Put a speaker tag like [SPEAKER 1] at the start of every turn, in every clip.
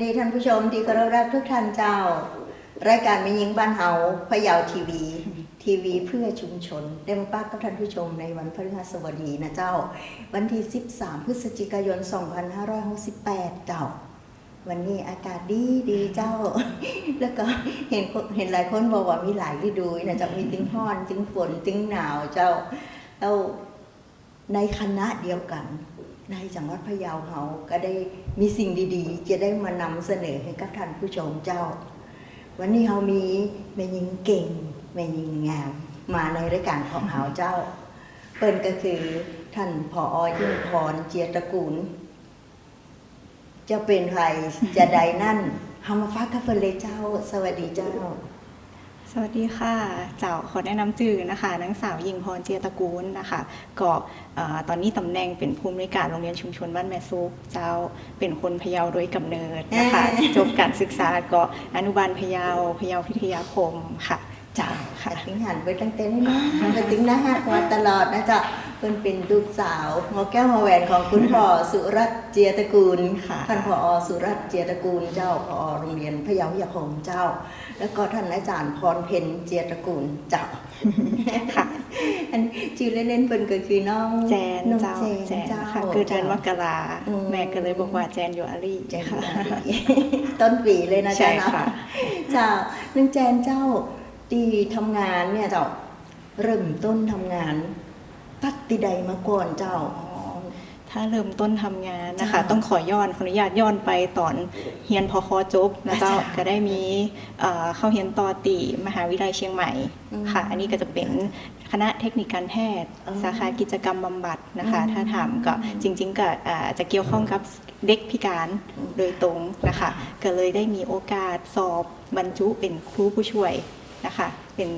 [SPEAKER 1] สวัสดีท่านผู้ชมที่เคารพรักทุกท่านเจ้า รายการมียิงบ้านเฮาพะเยาทีวี ทีวีเพื่อชุมชน ได้มาปากกับท่านผู้ชมในวันพฤหัสบดีนะเจ้า วันที่ 13 พฤศจิกายน 2568 เจ้า วันนี้อากาศดีดีเจ้า แล้วก็เห็นเห็นหลายคนบอกว่ามีหลายฤดูนะจะมีตึงร้อนตึงฝนตึงหนาวเจ้าแล้วในคณะเดียวกัน ในจังหวัดพะเยาเราก็ได้ มีสิ่งดีๆ จะได้มานำเสนอให้กับท่านผู้ชมเจ้า วันนี้เรามีแม่ยิงเก่งแม่ยิงงาม มาในรายการของเราเจ้า เปิ้นก็คือท่านผอยิ่งพรเจียตระกูล จะเป็นใครจะใดนั่นเฮามาฟักกับเฟินเลยเจ้า สวัสดีเจ้า
[SPEAKER 2] สวัสดีค่ะ เจ้าขอแนะนำจื่อนะคะนางสาวยิงพรเจียตระกูลนะคะ ก็เอ่อตอนนี้ตำแหน่งเป็นผู้อำนวยการโรงเรียนชุมชนบ้านแม่ซุกเจ้าเป็นคนพะเยาโดยกำเนิดนะคะ
[SPEAKER 1] เอ๊ะ
[SPEAKER 2] จบการศึกษาก็อนุบาลพะเยาพะเยาพิทยาคมค่ะเจ้าค่ะ
[SPEAKER 1] ถึงหันไปตั้งแต่น้อยๆก็ถึงหน้าหักมาตลอดนะจ๊ะเพิ่นเป็นลูกสาวหมอแก้วหมอแหวนของคุณพ่อสุรัตน์ เจียตระกูล
[SPEAKER 2] ค่ะ
[SPEAKER 1] ท่านผอสุรัตน์เจียตระกูลเจ้าผอโรงเรียนพะเยาวิทยาคมเจ้า แล้วก็ท่านอาจารย์พรเพ็ญเจียตระกูลเจ้า
[SPEAKER 2] ค่ะ
[SPEAKER 1] อันชื่อเล่นๆเพิ่นก็คือน้อง
[SPEAKER 2] แจน
[SPEAKER 1] น้อง
[SPEAKER 2] เจ้า
[SPEAKER 1] แจน
[SPEAKER 2] แจน
[SPEAKER 1] เจ้า
[SPEAKER 2] ค่ะคือเดือนมกรา
[SPEAKER 1] อืม
[SPEAKER 2] แม่ก็เลยบอกว่าแจนอยู่อารี
[SPEAKER 1] แจน
[SPEAKER 2] ค่ะ
[SPEAKER 1] ต้นปีเลยนะ
[SPEAKER 2] ใช่
[SPEAKER 1] จ๊ะเนาะ
[SPEAKER 2] ค่ะ
[SPEAKER 1] เจ้าน้องแจนเจ้าตีทำงานเนี่ยเจ้าเริ่มต้นทำงานตัดติใดมาก่อนเจ้า
[SPEAKER 2] ถ้าเริ่มต้นทำงานนะคะ
[SPEAKER 1] จ้า
[SPEAKER 2] ต้องขอย้อนขออนุญาตย้อนไปตอนเฮียนพอคอจบนะเจ้า
[SPEAKER 1] จ้า
[SPEAKER 2] ก็ได้มีเอ่อเข้าเฮียนต่อตีมหาวิทยาลัยเชียงใหม่
[SPEAKER 1] อืม
[SPEAKER 2] ค่ะ อันนี้ก็จะเป็นคณะเทคนิคการแพทย์
[SPEAKER 1] อ๋อ
[SPEAKER 2] สาขากิจกรรมบำบัดนะคะ
[SPEAKER 1] อืม
[SPEAKER 2] ถ้าถามก็จริง ๆ ก็อ่าจะเกี่ยวข้องกับเด็กพิการ
[SPEAKER 1] อืม
[SPEAKER 2] โดยตรงนะคะ ก็เลยได้มีโอกาสสอบบรรจุเป็นครูผู้ช่วยนะคะ เป็น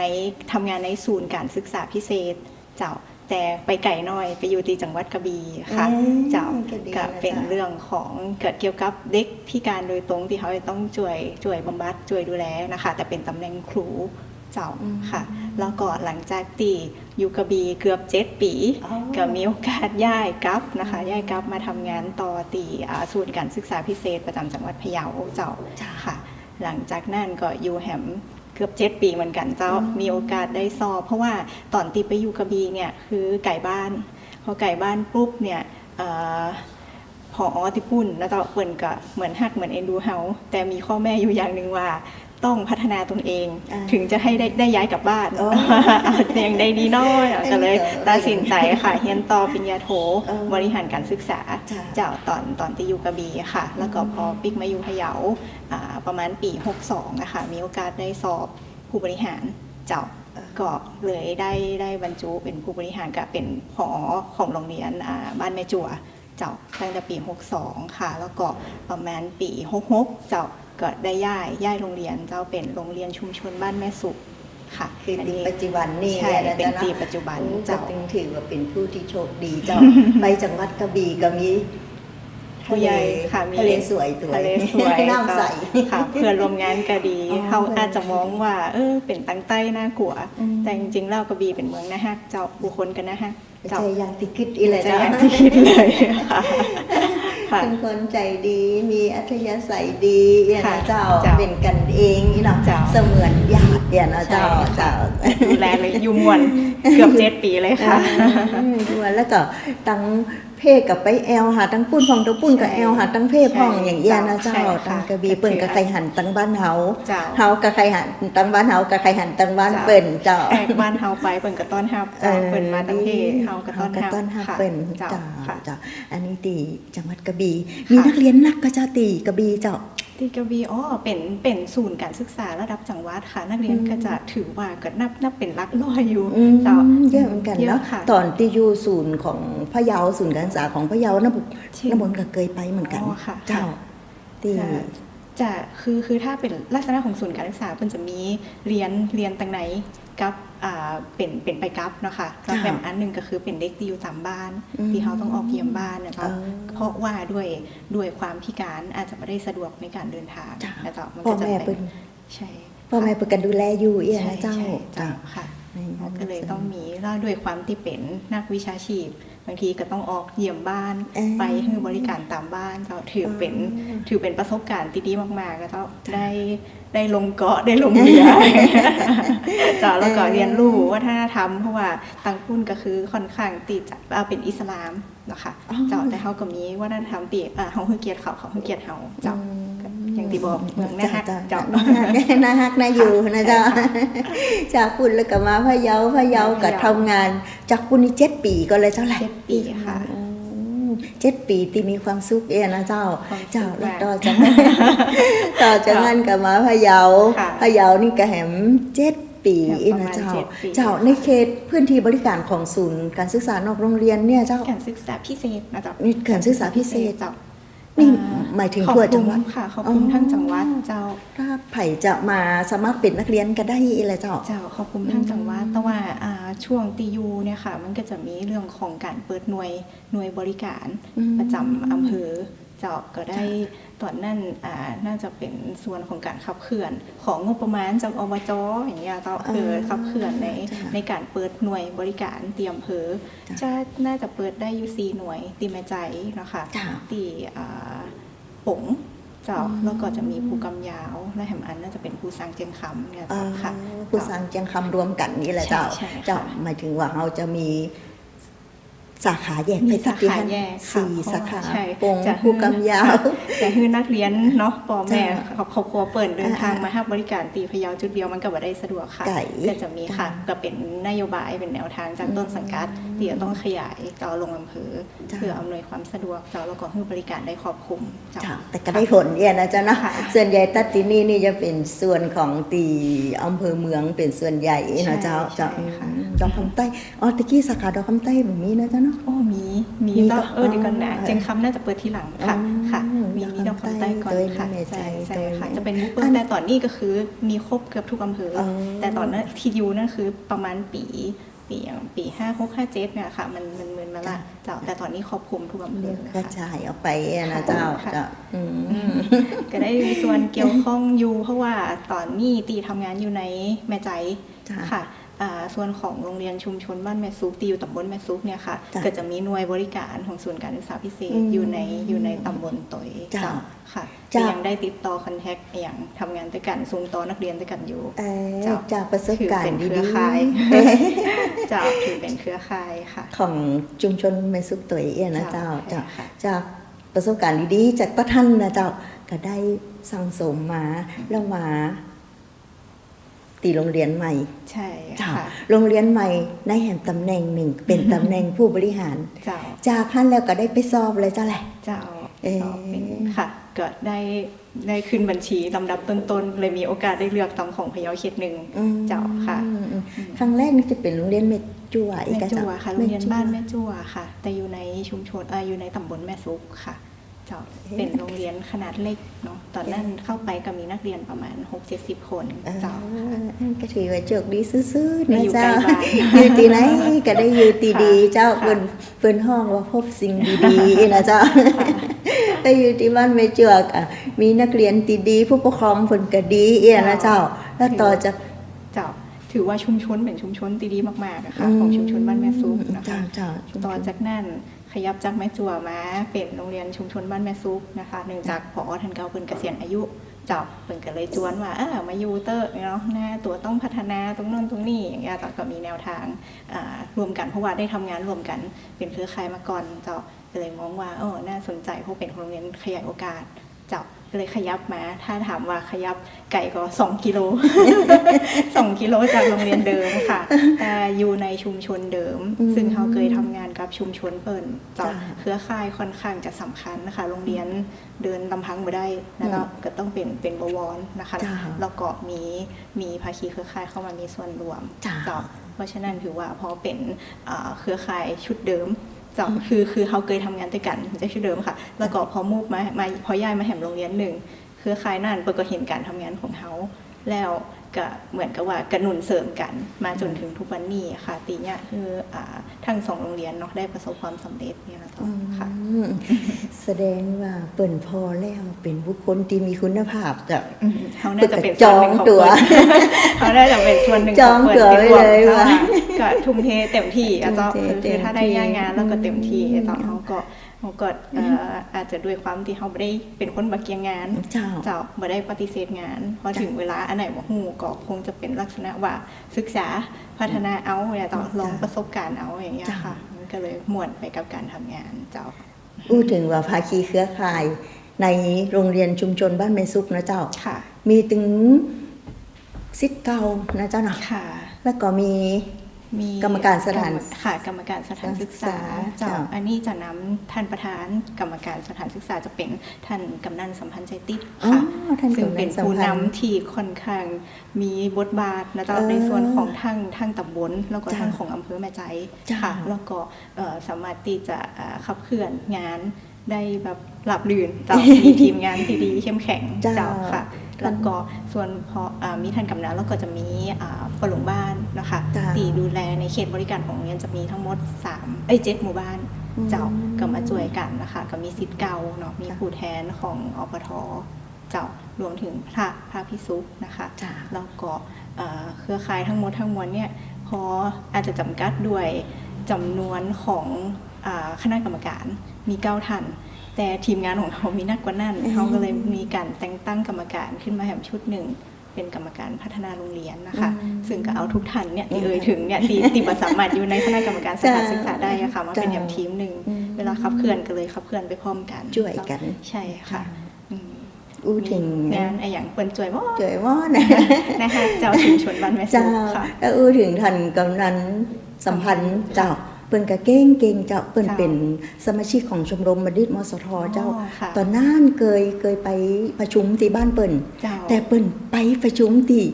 [SPEAKER 2] ในทำงานในศูนย์การศึกษาพิเศษเจ้า แต่ไปไก่น้อยไปอยู่ที่จังหวัดกระบี่ค่ะ
[SPEAKER 1] อืม
[SPEAKER 2] เจ้า
[SPEAKER 1] ก็ดี
[SPEAKER 2] ก็
[SPEAKER 1] นะ
[SPEAKER 2] เป็น
[SPEAKER 1] จ๊ะ
[SPEAKER 2] เรื่องของเกิดเกี่ยวกับเด็กพิการโดยตรงที่เขาจะต้องช่วยช่วยบำบัดช่วยดูแลนะคะ แต่เป็นตำแหน่งครูเจ้า
[SPEAKER 1] อืม
[SPEAKER 2] ค่ะ แล้วก็หลังจากที่อยู่กระบี่เกือบเจ็ดปี
[SPEAKER 1] อ๋อ
[SPEAKER 2] ก็มีโอกาสย้ายกลับนะคะย้ายกลับมาทำงานต่อตีอ่าศูนย์การศึกษาพิเศษประจำจังหวัดพะเยาเจ้า
[SPEAKER 1] จ้า
[SPEAKER 2] ค่ะ หลังจากนั้นก็อยู่แฮม เกือบเจ็ดปีเหมือนกันเจ้า
[SPEAKER 1] อืม
[SPEAKER 2] มีโอกาสได้สอบ เพราะว่าตอนตีไปอยู่กระบี่เนี่ยคือไก่บ้านพอไก่บ้านปุ๊บเนี่ยเอ่อพออที่ปุ่นแล้วเจ้าเปิ่นก็เหมือนฮักเหมือนเอ็นดูเฮาแต่มีข้อแม่อยู่อย่างหนึ่งว่า ต้องพัฒนาตนเอง
[SPEAKER 1] อ่า
[SPEAKER 2] ถึงจะให้ได้ได้ย้ายกลับบ้าน
[SPEAKER 1] อ๋อ
[SPEAKER 2] เอาแต่ยังได้ดีน้อยอะ
[SPEAKER 1] ได้
[SPEAKER 2] ก็เลย
[SPEAKER 1] เหรอ
[SPEAKER 2] ตัดสินใจค่ะเรียนต่อปริญญาโท
[SPEAKER 1] เออ
[SPEAKER 2] บริหารการศึกษา
[SPEAKER 1] จ้ะ
[SPEAKER 2] เจ้าตอนตอนที่อยู่กระบี่ค่ะ แล้วก็พอปิกมาอยู่พะเยาอ่าประมาณปี 62นะคะมีโอกาสได้สอบผู้บริหารเจ้าก็เลยได้ได้บรรจุเป็นผู้บริหารกับเป็นผอของโรงเรียนอ่าบ้านแม่จัวเจ้าตั้งแต่ปี 62 ค่ะ แล้วก็ประมาณปี 66 เจ้า ก็ได้ย้ายย้ายโรงเรียนเจ้าเป็นโรงเรียนชุมชนบ้านแม่สุขค่ะ
[SPEAKER 1] คือ
[SPEAKER 2] อัน
[SPEAKER 1] ตี
[SPEAKER 2] นี้
[SPEAKER 1] ปัจจุบันนี่
[SPEAKER 2] ใช่
[SPEAKER 1] นะ
[SPEAKER 2] เป็น
[SPEAKER 1] จ๊ะ
[SPEAKER 2] ตี
[SPEAKER 1] เนาะ
[SPEAKER 2] ปัจจุบัน
[SPEAKER 1] โอ้ก็
[SPEAKER 2] เจ้า
[SPEAKER 1] เป็นถือว่าเป็นผู้ที่โชคดีเจ้าไปจังหวัดกระบี่ก็มี
[SPEAKER 2] ผู้ใหญ่ค่ะมี
[SPEAKER 1] ทะเลสวยตัว
[SPEAKER 2] ทะเลสวย
[SPEAKER 1] น้ำใส
[SPEAKER 2] ค่ะเพื่อนร่วมงานก็ดี
[SPEAKER 1] อ๋อ
[SPEAKER 2] เขาอาจจะมองว่า เออเป็นตังใต้น่ากลัว
[SPEAKER 1] อืม
[SPEAKER 2] แต่จริงๆเล่ากระบี่เป็นเมืองนะฮะเจ้าบุคคลกันนะฮะ
[SPEAKER 1] ใจ
[SPEAKER 2] เจ้า
[SPEAKER 1] ยังติดคิดอีเลย
[SPEAKER 2] จะ
[SPEAKER 1] เจ้า
[SPEAKER 2] อย่างที่คิดเลยค่ะค่ะ
[SPEAKER 1] เป็นคนใจดีมีอัธยาศัยดีเนี่ย
[SPEAKER 2] ค่ะ
[SPEAKER 1] นะเจ้า
[SPEAKER 2] เจ้า
[SPEAKER 1] เป็นกันเองนี่เนาะ
[SPEAKER 2] เจ้า
[SPEAKER 1] เสมือนญาติเนี่ยนะเจ้า
[SPEAKER 2] ใช่ค่ะ
[SPEAKER 1] เจ้า
[SPEAKER 2] ดูแลเลยอยู่มวนเกือบเจ็ดปีเลยค่ะ
[SPEAKER 1] อืมด้วยแล้วก็ตั้ง เพศกับไปแอลหาตั้งปุ้นพองตั้งปุ้นกับ
[SPEAKER 2] ใช่
[SPEAKER 1] แอลหาตั้งเพศพอง
[SPEAKER 2] ใช่
[SPEAKER 1] อย่างเงี้ยนะเจ้า
[SPEAKER 2] ใช่ค่ะ
[SPEAKER 1] ตั้งกระบี่เปิ้นกับใครหันตั้งบ้านเฮา
[SPEAKER 2] เจ้า
[SPEAKER 1] เฮากับใครหันตั้งบ้านเฮากับใครหันตั้งบ้าน
[SPEAKER 2] เจ้า
[SPEAKER 1] เปิ้นเจ้า
[SPEAKER 2] แอกบ้านเฮาไปเปิ่นกับต้อนฮับเจ้าเปิ่นมาตั้งที่เฮากับต้อน
[SPEAKER 1] เฮา
[SPEAKER 2] ฮับ
[SPEAKER 1] กับต้อนฮับ
[SPEAKER 2] ค่ะ
[SPEAKER 1] เปิ้น
[SPEAKER 2] เจ้า
[SPEAKER 1] เจ้า
[SPEAKER 2] ค่ะ
[SPEAKER 1] เจ้าอันนี้ตีจังหวัดกระบี่มีนักเรียนนักก็เจ้าตีกระบี่เจ้า
[SPEAKER 2] ที่กระบี่อ๋อเป็นเป็นศูนย์การศึกษาระดับจังหวัดค่ะ นักเรียน
[SPEAKER 1] อืม
[SPEAKER 2] ก็จะถือว่าก็นับนับเป็นหลักร้อยอยู่
[SPEAKER 1] อืม
[SPEAKER 2] เจ้า
[SPEAKER 1] เยอะเหมือนกัน
[SPEAKER 2] เย
[SPEAKER 1] เนาะ
[SPEAKER 2] อะค่ะ
[SPEAKER 1] ตอนที่อยู่ศูนย์ของพะเยาศูนย์การศึกษาของพะเยาน้ำบุ
[SPEAKER 2] จริง
[SPEAKER 1] น้ำบนก็เคยไปเหมือนกัน
[SPEAKER 2] อ๋อค่ะ
[SPEAKER 1] เจ้าตี
[SPEAKER 2] จะจะคือคือถ้าเป็นลักษณะของศูนย์การศึกษามันจะมีเรียนเรียนตังไหนกับอ่าเป็นเป็นไปกับเนาะค่ะแล้วแบบอันหนึ่งก็คือเป็นเด็กที่อยู่ตามบ้าน ที่เขาต้องออกเยี่ยมบ้านนะ
[SPEAKER 1] เอ
[SPEAKER 2] คะ
[SPEAKER 1] อ
[SPEAKER 2] เพราะว่าด้วยด้วยความพิการอาจจะไม่ได้สะดวกในการเดินทาง
[SPEAKER 1] จ้ะ
[SPEAKER 2] นะเจ้ามัน
[SPEAKER 1] พ่อ
[SPEAKER 2] ก็จะ
[SPEAKER 1] แม่
[SPEAKER 2] เป็
[SPEAKER 1] เปิ้
[SPEAKER 2] น
[SPEAKER 1] น
[SPEAKER 2] ใช่
[SPEAKER 1] พ่อแม่เปิ้นกันดูแลอยู่เอี้ย
[SPEAKER 2] ใช่
[SPEAKER 1] นะเจ้า
[SPEAKER 2] ใช่
[SPEAKER 1] เจ้า
[SPEAKER 2] ค่ะก็เลยต้องมีแล้วด้วยความที่เป็นนักวิชาชีพบางทีก็ต้องออกเยี่ยมบ้าน
[SPEAKER 1] เอ้ย
[SPEAKER 2] ไปให้บริการตามบ้านก็ถือเป็น
[SPEAKER 1] อ๋อ
[SPEAKER 2] ถือเป็นประสบการณ์ที่ดีมาก ๆ ก็ต้องได้ได้ลงเกาะได้ลงเรือจ้ะแล้วก็เรียนรู้วัฒนธรรมเพราะว่าต่างพุ่นก็คือค่อนข้างติดจะอ่าเป็นอิสลาม นะคะ
[SPEAKER 1] อ๋อ
[SPEAKER 2] เจ้าแต่เขาก็มีวัฒนธรรมตีอ่าเขาคือเกียรติเขาเขาคือเกียรติเขาเจ้าอย่างที่บอกเมืองน่าฮัก
[SPEAKER 1] จ้ะ
[SPEAKER 2] เจ้า
[SPEAKER 1] น่าฮักน่าฮักน่าอยู่นะเจ้าจากปุ่นแล้วก็มาพะเยาพะเยาก็ทำงาน จากปุ่นนี่เจ็ดปีก็เลยเท่าไหร่
[SPEAKER 2] เจ็ดปีค่ะ
[SPEAKER 1] อืมเจ็ดปีที่มีความสุขเองนะเจ้า
[SPEAKER 2] ความสุข
[SPEAKER 1] เจ้าแล้ว
[SPEAKER 2] มาก
[SPEAKER 1] ต่อจากนั้นต่อจากนั้นก็มาพะเยา
[SPEAKER 2] ค่ะ
[SPEAKER 1] พะเยานี่ก็แหมเจ็ด ปี
[SPEAKER 2] ค่ะ
[SPEAKER 1] เอง
[SPEAKER 2] ประ
[SPEAKER 1] นะ
[SPEAKER 2] มาณ
[SPEAKER 1] เจ้า
[SPEAKER 2] เจ็ดปี
[SPEAKER 1] เจ้าในเขตพื้นที่บริการของศูนย์การศึกษานอกโรงเรียนเนี่ยเจ้า
[SPEAKER 2] การศึกษาพิเศษนะเจ้า
[SPEAKER 1] นี่การศึกษาพิเศษ
[SPEAKER 2] เจ้า
[SPEAKER 1] นี่
[SPEAKER 2] อ่
[SPEAKER 1] หมายถึง
[SPEAKER 2] ขอบ
[SPEAKER 1] ทั่ว
[SPEAKER 2] คุ
[SPEAKER 1] จั
[SPEAKER 2] ณ
[SPEAKER 1] งหวัด
[SPEAKER 2] ค่ะขอบคุณ
[SPEAKER 1] อ๋อ
[SPEAKER 2] ทั้งจังหวัดเจ้า
[SPEAKER 1] ถ้าไผ่จะมาสมัครเป็นนักเรียนก็ได้อีเลยเจ้า
[SPEAKER 2] เจ้าขอบคุณทั้งจังหวัดแต่ว่าอ่าช่วงตียูเนี่ยค่ะ มันก็จะมีเรื่องของการเปิดหน่วยหน่วยบริการ
[SPEAKER 1] อืม
[SPEAKER 2] ประจำอำเภอเจ้าก็ได้ ตอนนั้นอ่าน่าจะเป็นส่วนของการขับเคลื่อน ของงบประมาณจากอบจอย่างเงี้ยเจ้าคือขับเคลื่อนใน
[SPEAKER 1] จ้ะ
[SPEAKER 2] ในการเปิดหน่วยบริการเตรียมอำเภอ
[SPEAKER 1] จ้ะ
[SPEAKER 2] จะน่าจะเปิดได้อยู่สี่หน่วยตีแม่ใจนะคะ
[SPEAKER 1] จ้ะ
[SPEAKER 2] ตีอ่าปงเจ้า
[SPEAKER 1] อืม
[SPEAKER 2] แล้วก็จะมีผู้กำยาวและแหมอันน่าจะเป็นผู้สร้างเจียงคำเนี่ย
[SPEAKER 1] เอ่อ
[SPEAKER 2] ค่ะ
[SPEAKER 1] ผู้สร้างเจียงคำรวมกันนี่แหละเจ้า
[SPEAKER 2] ใช่ใช่ค่ะ
[SPEAKER 1] เจ้าหมายถึงว่าเราจะมี สาขาแยก
[SPEAKER 2] มี
[SPEAKER 1] ไปสักกี่
[SPEAKER 2] สาขา
[SPEAKER 1] ท่าน
[SPEAKER 2] แยกค่ะ
[SPEAKER 1] สี่
[SPEAKER 2] เพราะ
[SPEAKER 1] สาขา
[SPEAKER 2] ใช่
[SPEAKER 1] ปง
[SPEAKER 2] จะ
[SPEAKER 1] ผู้กำยาว
[SPEAKER 2] แต่คือนักเรียนเนาะพ่อแม่
[SPEAKER 1] จ้ะ
[SPEAKER 2] ครอบครัวเปิดเดินทาง
[SPEAKER 1] อ่า
[SPEAKER 2] มาให้บริการตีพะเยาจุดเดียวมันก็บ่ได้สะดวกค่ะ
[SPEAKER 1] ไก่
[SPEAKER 2] ก็จะมีค่ะ
[SPEAKER 1] จ้ะ
[SPEAKER 2] ก็เป็นนโยบายเป็นแนวทางจากต้นสังกัด
[SPEAKER 1] อืม
[SPEAKER 2] ที่จะต้องขยายเจ้าลงอำเภอ
[SPEAKER 1] จ้ะ
[SPEAKER 2] เพื่ออำนวยความสะดวกเจ้าแล้วก็ให้บริการได้ครอบคลุมเจ้า
[SPEAKER 1] เจ้าแต่ก็ได้ผลเนี่ยนะเจ้านะ
[SPEAKER 2] ค่ะ
[SPEAKER 1] ส่วนใหญ่ตัดที่นี่นี่จะเป็นส่วนของตีอำเภอเมืองเป็นส่วนใหญ่นะเจ้า
[SPEAKER 2] ใช่
[SPEAKER 1] เจ้า
[SPEAKER 2] ใช่ค่ะ
[SPEAKER 1] อืมดอกคำใต้อ๋อตะกี้สาขาดอกคำใต้แบบนี้นะเจ้าเนาะ
[SPEAKER 2] โอ้มีมี
[SPEAKER 1] มี
[SPEAKER 2] ต้อง
[SPEAKER 1] ปะ
[SPEAKER 2] เออเดียวกันนะ
[SPEAKER 1] อ๋อ
[SPEAKER 2] เจียงคำน่าจะเปิดทีหลังค่ะ
[SPEAKER 1] อ๋อ
[SPEAKER 2] ค่ะ มี
[SPEAKER 1] ดอก
[SPEAKER 2] มีดอก
[SPEAKER 1] คำ
[SPEAKER 2] คำ
[SPEAKER 1] ใต้
[SPEAKER 2] ใต้ก่อน
[SPEAKER 1] โดย
[SPEAKER 2] ค่ะ
[SPEAKER 1] ไม่แน่ใจ
[SPEAKER 2] ใช่ใช่
[SPEAKER 1] โดย
[SPEAKER 2] ค่ะ
[SPEAKER 1] ไม่
[SPEAKER 2] จะเป็นมุกเปิ
[SPEAKER 1] อั
[SPEAKER 2] ล
[SPEAKER 1] น
[SPEAKER 2] แต่ตอนนี้ก็คือมีครบเกือบทุกอำเภออ
[SPEAKER 1] อ
[SPEAKER 2] แต่ตอนนั้นที่ยูนั่นคือประมาณปีปีอย่างปีห้าหกห้าเจ็ดเนี่ยค่ะ มันมันมันมาละเจ้าแต่ตอนนี้ครอบคลุมทุกอำเภ
[SPEAKER 1] เรีย
[SPEAKER 2] อก
[SPEAKER 1] กระ
[SPEAKER 2] ค่ะ
[SPEAKER 1] จายออกไปนะเจ้า
[SPEAKER 2] ค่ะ
[SPEAKER 1] เจ้าอืม
[SPEAKER 2] ก็ได้มีส่วนเกี่ยวข้องอยู่ เพราะว่าตอนนี้ตีทำงานอยู่ในแม่ใจ
[SPEAKER 1] จ้ะ
[SPEAKER 2] ค่ะอ่า ส่วนของโรงเรียนชุมชนบ้านแม่ซุกตีอยู่ตำบลแม่ซุกเนี่ยค่ะ
[SPEAKER 1] จ้ะ
[SPEAKER 2] ก็จะมีหน่วยบริการของศูนย์การศึกษาพิเศษ
[SPEAKER 1] อืม
[SPEAKER 2] อยู่ในอยู่ในตำบลตอย
[SPEAKER 1] จ้ะ
[SPEAKER 2] เจ้าค่ะ
[SPEAKER 1] จ้ะ
[SPEAKER 2] ก็ยังได้ติดต่อคอนแทคอย่างทำงานด้วยกันส่งต่อนักเรียนด้วยกันอยู่
[SPEAKER 1] เอ่อ
[SPEAKER 2] เจ้า
[SPEAKER 1] จากประสบการ
[SPEAKER 2] ถือเป็
[SPEAKER 1] ณ์
[SPEAKER 2] นเค
[SPEAKER 1] ดี
[SPEAKER 2] รือข่าย
[SPEAKER 1] ๆเอ่อ
[SPEAKER 2] เจ้าถือเป็นเครือข่ายค่ะ
[SPEAKER 1] ของชุมชนเมซุกตัวเองนะเจ้า
[SPEAKER 2] เจ้า
[SPEAKER 1] จาก
[SPEAKER 2] ค่ะ
[SPEAKER 1] จากประสบการณ์ดีๆจากประท่านนะเจ้าก็ได้สั่งสมมาแล้วมา ตีโรงเรียนใหม่
[SPEAKER 2] ใช่
[SPEAKER 1] เจ้า
[SPEAKER 2] ค่ะ
[SPEAKER 1] โรงเรียนใหม่ในแห่งตำแหน่งหนึ่ง เป็นตำแหน่งผู้บริหาร
[SPEAKER 2] เจ้า
[SPEAKER 1] จากขั้นแล้วก็ได้ไปสอบเลยเจ้าแหละ
[SPEAKER 2] เจ้า
[SPEAKER 1] เอ่อ
[SPEAKER 2] สอบเป็นค่ะก็ได้ได้ขึ้นบัญชีลำดับต้นๆ เลยมีโอกาสได้เลือกตำของพะเยาเขตหนึ่ง
[SPEAKER 1] อืม
[SPEAKER 2] เจ้าค่ะ
[SPEAKER 1] อืมอืมครั้งแรกนี่จะเป็นโรงเรียนเมจั่วอีก
[SPEAKER 2] แม่
[SPEAKER 1] อะ
[SPEAKER 2] จั
[SPEAKER 1] เจ้าว
[SPEAKER 2] ค่ะโรงเรียน
[SPEAKER 1] จั่ว
[SPEAKER 2] บ้านแม่จัวค่ะ แต่อยู่ในชุมชนเอออยู่ในตำบลแม่ซุกค่ะ เจ้า
[SPEAKER 1] เอ๊ะ
[SPEAKER 2] เป็นโรงเรียนขนาดเล็กเนาะตอนนั้นเข้าไปก็มีนักเรียนประมาณ 6-70 คน
[SPEAKER 1] เออ
[SPEAKER 2] เจ้า
[SPEAKER 1] ก็ถือว่าโชคดีซื่อๆ
[SPEAKER 2] ได้
[SPEAKER 1] นะ
[SPEAKER 2] อยู่
[SPEAKER 1] เจ้า
[SPEAKER 2] ใกล้บ้าน
[SPEAKER 1] อยู่ที่ไหนก็ได้อยู่ตีดี
[SPEAKER 2] ค่ะ
[SPEAKER 1] เจ้า
[SPEAKER 2] ค่ะ
[SPEAKER 1] เปิ้นเปิ้นห้องว่าพบสิ่งดีๆนะเจ้าไปอยู่ที่บ้านไม่เจือกอะมีนักเรียนตีดี ผู้ปกครองเพิ่นก็ดีเอียนะเจ้า แล้วต่อจาก
[SPEAKER 2] เจ้าถือว่าชุมชนเป็นชุมชนที่ดีมากๆอะค่ะของชุมชนบ้านแม่ซุกนะ
[SPEAKER 1] เจ้า
[SPEAKER 2] คะ
[SPEAKER 1] เจ้า
[SPEAKER 2] ต่อจากนั้น ขยับจากแม่จัวมาเป็นโรงเรียนชุมชนบ้านแม่ซุกนะคะเนื่องจากพอท่านเก่าเพิ่นเกษียณอายุเจ้าเพิ่นก็เลยจวนว่าเออมาอยู่เตอร์เนาะหน้าตัวต้องพัฒนาตรงโน้นตรงนี้อย่างเงี้ยแต่ก็มีแนวทางรวมกันเพราะว่าได้ทำงานรวมกันเป็นเครือข่ายมาก่อนเจ้าก็เลยมองว่าเออน่าสนใจเพราะเป็นโรงเรียนขยายโอกาสเจ้า ก็เลยขยับมา ถ้าถามว่าขยับไก่ก็2กิโล2กิโลจากโรงเรียนเดิมค่ะ แต่อยู่ในชุมชนเดิม
[SPEAKER 1] อืม
[SPEAKER 2] ซึ่งเขาเคยทำงานกับชุมชนเปิ่นเจ้า
[SPEAKER 1] จ้ะ
[SPEAKER 2] เครือข่ายค่อนข้างจะสำคัญนะคะ โรงเรียนเดินลำพังไม่ได้แล้วก็
[SPEAKER 1] อืม
[SPEAKER 2] ก็ต้องเป็นเป็นบวรนะคะ
[SPEAKER 1] จ้ะ
[SPEAKER 2] แล้วก็มีมีภาคีเครือข่ายเข้ามามีส่วนรวม
[SPEAKER 1] จ้ะ
[SPEAKER 2] เจ้าเพราะฉะนั้นถือว่าพอเป็นอ่าเครือข่ายชุดเดิม เจ้าคือคือเขาเคยทำงานด้วยกันจะชุดเดิมค่ะ แล้วก็พอมูฟมามาพอย้ายมาแห่มโรงเรียนหนึ่งเครือข่ายนั่นเปิดก็เห็นการทำงานของเขาแล้ว ก็เหมือนกับว่ากระหนุนเสริมกันมาจนถึงทุกวันนี้ค่ะ ตีเนี่ยคืออ่าทั้งสองโรงเรียนเนาะได้ประสบความสำเร็จเนี่ยนะจ๊ะค่ะ
[SPEAKER 1] อืมแสดงว่าเปิ่นพอแล้วเป็นบุคคลที่มีคุณภาพจ้ะ
[SPEAKER 2] อืมเขาน่าจะเป็น
[SPEAKER 1] จ
[SPEAKER 2] ส่วน
[SPEAKER 1] อง
[SPEAKER 2] หนึ่งของ
[SPEAKER 1] ตั๋ว
[SPEAKER 2] เปิดเขาน่าจะเป็นส่วนหนึ่ง
[SPEAKER 1] จองตั๋วไว้เลย
[SPEAKER 2] ว่า
[SPEAKER 1] ว่า
[SPEAKER 2] ก็ทุ่มเทเต็มที่อะเจ้า
[SPEAKER 1] ทุ่มเท
[SPEAKER 2] คือถ้าได้
[SPEAKER 1] เต็มที่
[SPEAKER 2] ย่างงานแล้วก็เต็มที่
[SPEAKER 1] อืม
[SPEAKER 2] อะเจ้าเขาก็ เขาก็เอ่ออาจจะด้วยความที่เขาไม่ได้เป็นคนบักเกียงงาน
[SPEAKER 1] เจ้า
[SPEAKER 2] เจ้าไม่ได้ปฏิเสธงาน พอถึงเวลาอันไหนบ่ฮู้ก็คงจะเป็นลักษณะว่าศึกษาพัฒนาเอาเนี่ยเจ้า
[SPEAKER 1] จ้ะ
[SPEAKER 2] ลองประสบการณ์เอาอย่างเงี้ย
[SPEAKER 1] จ้ะ
[SPEAKER 2] ค่ะมันก็เลยม่วนไปกับการทำงานเจ้า
[SPEAKER 1] พูดถึงว่าภาคีเครือข่าย ในโรงเรียนชุมชนบ้านเมซุกนะเจ้า
[SPEAKER 2] ค่ะ
[SPEAKER 1] มีถึงสิทธิ์เก่านะเจ้าเนาะ
[SPEAKER 2] ค่ะ
[SPEAKER 1] แล้วก็มี
[SPEAKER 2] มี
[SPEAKER 1] กรรมการสถาน
[SPEAKER 2] ค่ะกรรมการสถานศึกษา
[SPEAKER 1] เจ้า
[SPEAKER 2] เจ้าอันนี้จะนำท่านประธานกรรมการสถานศึกษาจะเป็นท่านกำนันสัมพันธ์ใจติด
[SPEAKER 1] อ๋อ
[SPEAKER 2] ค่ะ
[SPEAKER 1] ท่าน
[SPEAKER 2] ซึ่ง
[SPEAKER 1] กำนั
[SPEAKER 2] เป็น
[SPEAKER 1] นสัม
[SPEAKER 2] ผู้
[SPEAKER 1] พันธ์
[SPEAKER 2] นำที่ค่อนข้างมีบทบาทนะเจ้า
[SPEAKER 1] เออ
[SPEAKER 2] ในส่วนของทั้งทั้งตำบลแล้วก็
[SPEAKER 1] จ้ะ
[SPEAKER 2] ทั้งของอำเภอแม่ใจ
[SPEAKER 1] จ้ะ
[SPEAKER 2] ค่ะ แล้วก็เอ่อสามารถที่จะอ่าขับเคลื่อนงาน ได้แบบหลับลื่นเจ้ามีทีมงานที่ดีเข้มแข็ง
[SPEAKER 1] จ้ะ
[SPEAKER 2] เจ้าค่ะ แล้วก็ส่วนพออามีท่านกำนันแล้วก็จะมีอ่าปลงบ้านนะคะ
[SPEAKER 1] จ้ะ
[SPEAKER 2] ตีดูแลในเขตบริการของโรงเรียนจะมีทั้งหมด3เอ้ยเจ็ดหมู่บ้าน
[SPEAKER 1] อืม
[SPEAKER 2] เจ้าก็มาช่วยกันนะคะก็มีสิทธิ์เก่าเนาะมี
[SPEAKER 1] จ้ะ
[SPEAKER 2] ผู้แทนของอปทเจ้ารวมถึงพระพระพิสุนะคะ
[SPEAKER 1] จ้ะ
[SPEAKER 2] แล้วก็เอ่อเครือข่ายทั้งหมดทั้งมวลเนี่ยพออาจจะจำกัดด้วยจำนวนของอาคณะกรรมการ มีเก้าท่านแต่ทีมงานของเขามีนักกว่านั้น
[SPEAKER 1] อืม
[SPEAKER 2] เขาก็เลยมีการแต่งตั้งกรรมการขึ้นมาแหมชุดหนึ่งเป็นกรรมการพัฒนาโรงเรียนนะคะ
[SPEAKER 1] อืม
[SPEAKER 2] ซึ่งก็เอาทุกท่านเนี่ยที่
[SPEAKER 1] อืม
[SPEAKER 2] เอ่ยถึงเนี่ยที่ที่ประสามารถอยู่ในคณะกรรมการสถาน
[SPEAKER 1] จ้ะ
[SPEAKER 2] ศึกษาได้อะค่ะมาเป็น
[SPEAKER 1] จ้ะ
[SPEAKER 2] แหมทีมหนึ่ง
[SPEAKER 1] อืม
[SPEAKER 2] เวลาขับเคลื่อนก็เลยขับเคลื่อนไปพร้อมกัน
[SPEAKER 1] ช่วยกัน
[SPEAKER 2] ใช่ค่ะอืม
[SPEAKER 1] อู้ถึง
[SPEAKER 2] งานไอะอย่างเปิ่นจวยว่า
[SPEAKER 1] เจยว่านะ
[SPEAKER 2] นะคะเจ้าชุมชนบ้านแม่สุ
[SPEAKER 1] เจ้า
[SPEAKER 2] ค่ะ
[SPEAKER 1] แล้วอู้ถึงท่านกำนันสัมพันธ์เจ้า เปิ้นก็เก่งเก่งเจ้าเปิ้น
[SPEAKER 2] เจ้า
[SPEAKER 1] เป็นสมาชิกของชมรมบัณฑิตมสทเจ้า
[SPEAKER 2] อ๋อค่ะ
[SPEAKER 1] ตอนนั้นเคยเคยไปประชุมที่บ้านเปิ้น
[SPEAKER 2] เจ้า
[SPEAKER 1] แต่เปิ้นไปประชุมที่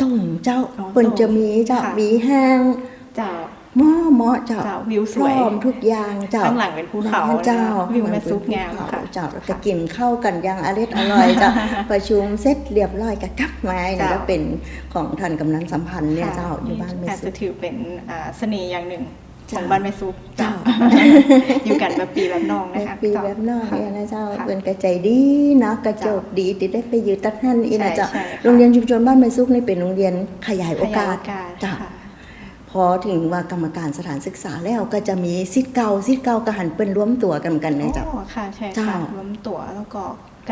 [SPEAKER 1] ต้งเจ้า
[SPEAKER 2] อ๋อ
[SPEAKER 1] เปิ้น
[SPEAKER 2] ต้ง
[SPEAKER 1] จะมีเจ้า
[SPEAKER 2] ค่ะ
[SPEAKER 1] มีห้าง
[SPEAKER 2] เจ้า
[SPEAKER 1] หม้อหม้อเจ้า
[SPEAKER 2] เจ้าวิวส
[SPEAKER 1] พ
[SPEAKER 2] วย
[SPEAKER 1] ร้อมทุกอย่างเจ้า
[SPEAKER 2] ข้างหลังเป็นภูเขา
[SPEAKER 1] เจ้า
[SPEAKER 2] นะคะวิวแม่ซุปงาม
[SPEAKER 1] ภูเข
[SPEAKER 2] ค่ะ
[SPEAKER 1] เจ้าแล้วก็กินข้าวกันอย่างอร่อยอร่อยเจ้าประชุมเสร็จเรียบร้อยก็กลับมาเนี่ย
[SPEAKER 2] เจ้า
[SPEAKER 1] ก็เป็นของท่านกำนันสัมพันธ์เนี่ย
[SPEAKER 2] ค่ะ
[SPEAKER 1] เจ้าอยู่บ้านไม่
[SPEAKER 2] อาจ
[SPEAKER 1] สุ
[SPEAKER 2] จะ
[SPEAKER 1] ด
[SPEAKER 2] ถือเป็นอ่าเสน่ห์อย่างหนึ่ง ข
[SPEAKER 1] เจ้า
[SPEAKER 2] องบ้านแม่ซุป
[SPEAKER 1] เจ้า
[SPEAKER 2] อยู่กันแบบปีแบบน้อง
[SPEAKER 1] ใน
[SPEAKER 2] นะคะ
[SPEAKER 1] ปี
[SPEAKER 2] เจ้า
[SPEAKER 1] แบบนอก
[SPEAKER 2] ค่ะ
[SPEAKER 1] เนี่ยนะเจ้า
[SPEAKER 2] ค่ะ
[SPEAKER 1] เป็นกระใจดีเนาะกระโจกดีที่ได้ไปอยู่ตัดท่านอีนะเจ้า
[SPEAKER 2] ใช่ใช่ค่ะ
[SPEAKER 1] โรงเรียนชุมชนบ้านไม่ซุกนี่เป็นโรงเรียนขยายโอกาส
[SPEAKER 2] ขยย
[SPEAKER 1] จ้ะ
[SPEAKER 2] ค่ะ
[SPEAKER 1] พอถึงว่ากรรมการสถานศึกษาแล้วก็จะมีสิทธิ์เก่าสิทธิ์เก่าก็หันเป็นรวมตัวกันกันนะเจ้า
[SPEAKER 2] อ๋อค่ะใช่
[SPEAKER 1] เจ้า
[SPEAKER 2] ค่ะรวมตั๋วแล้วก็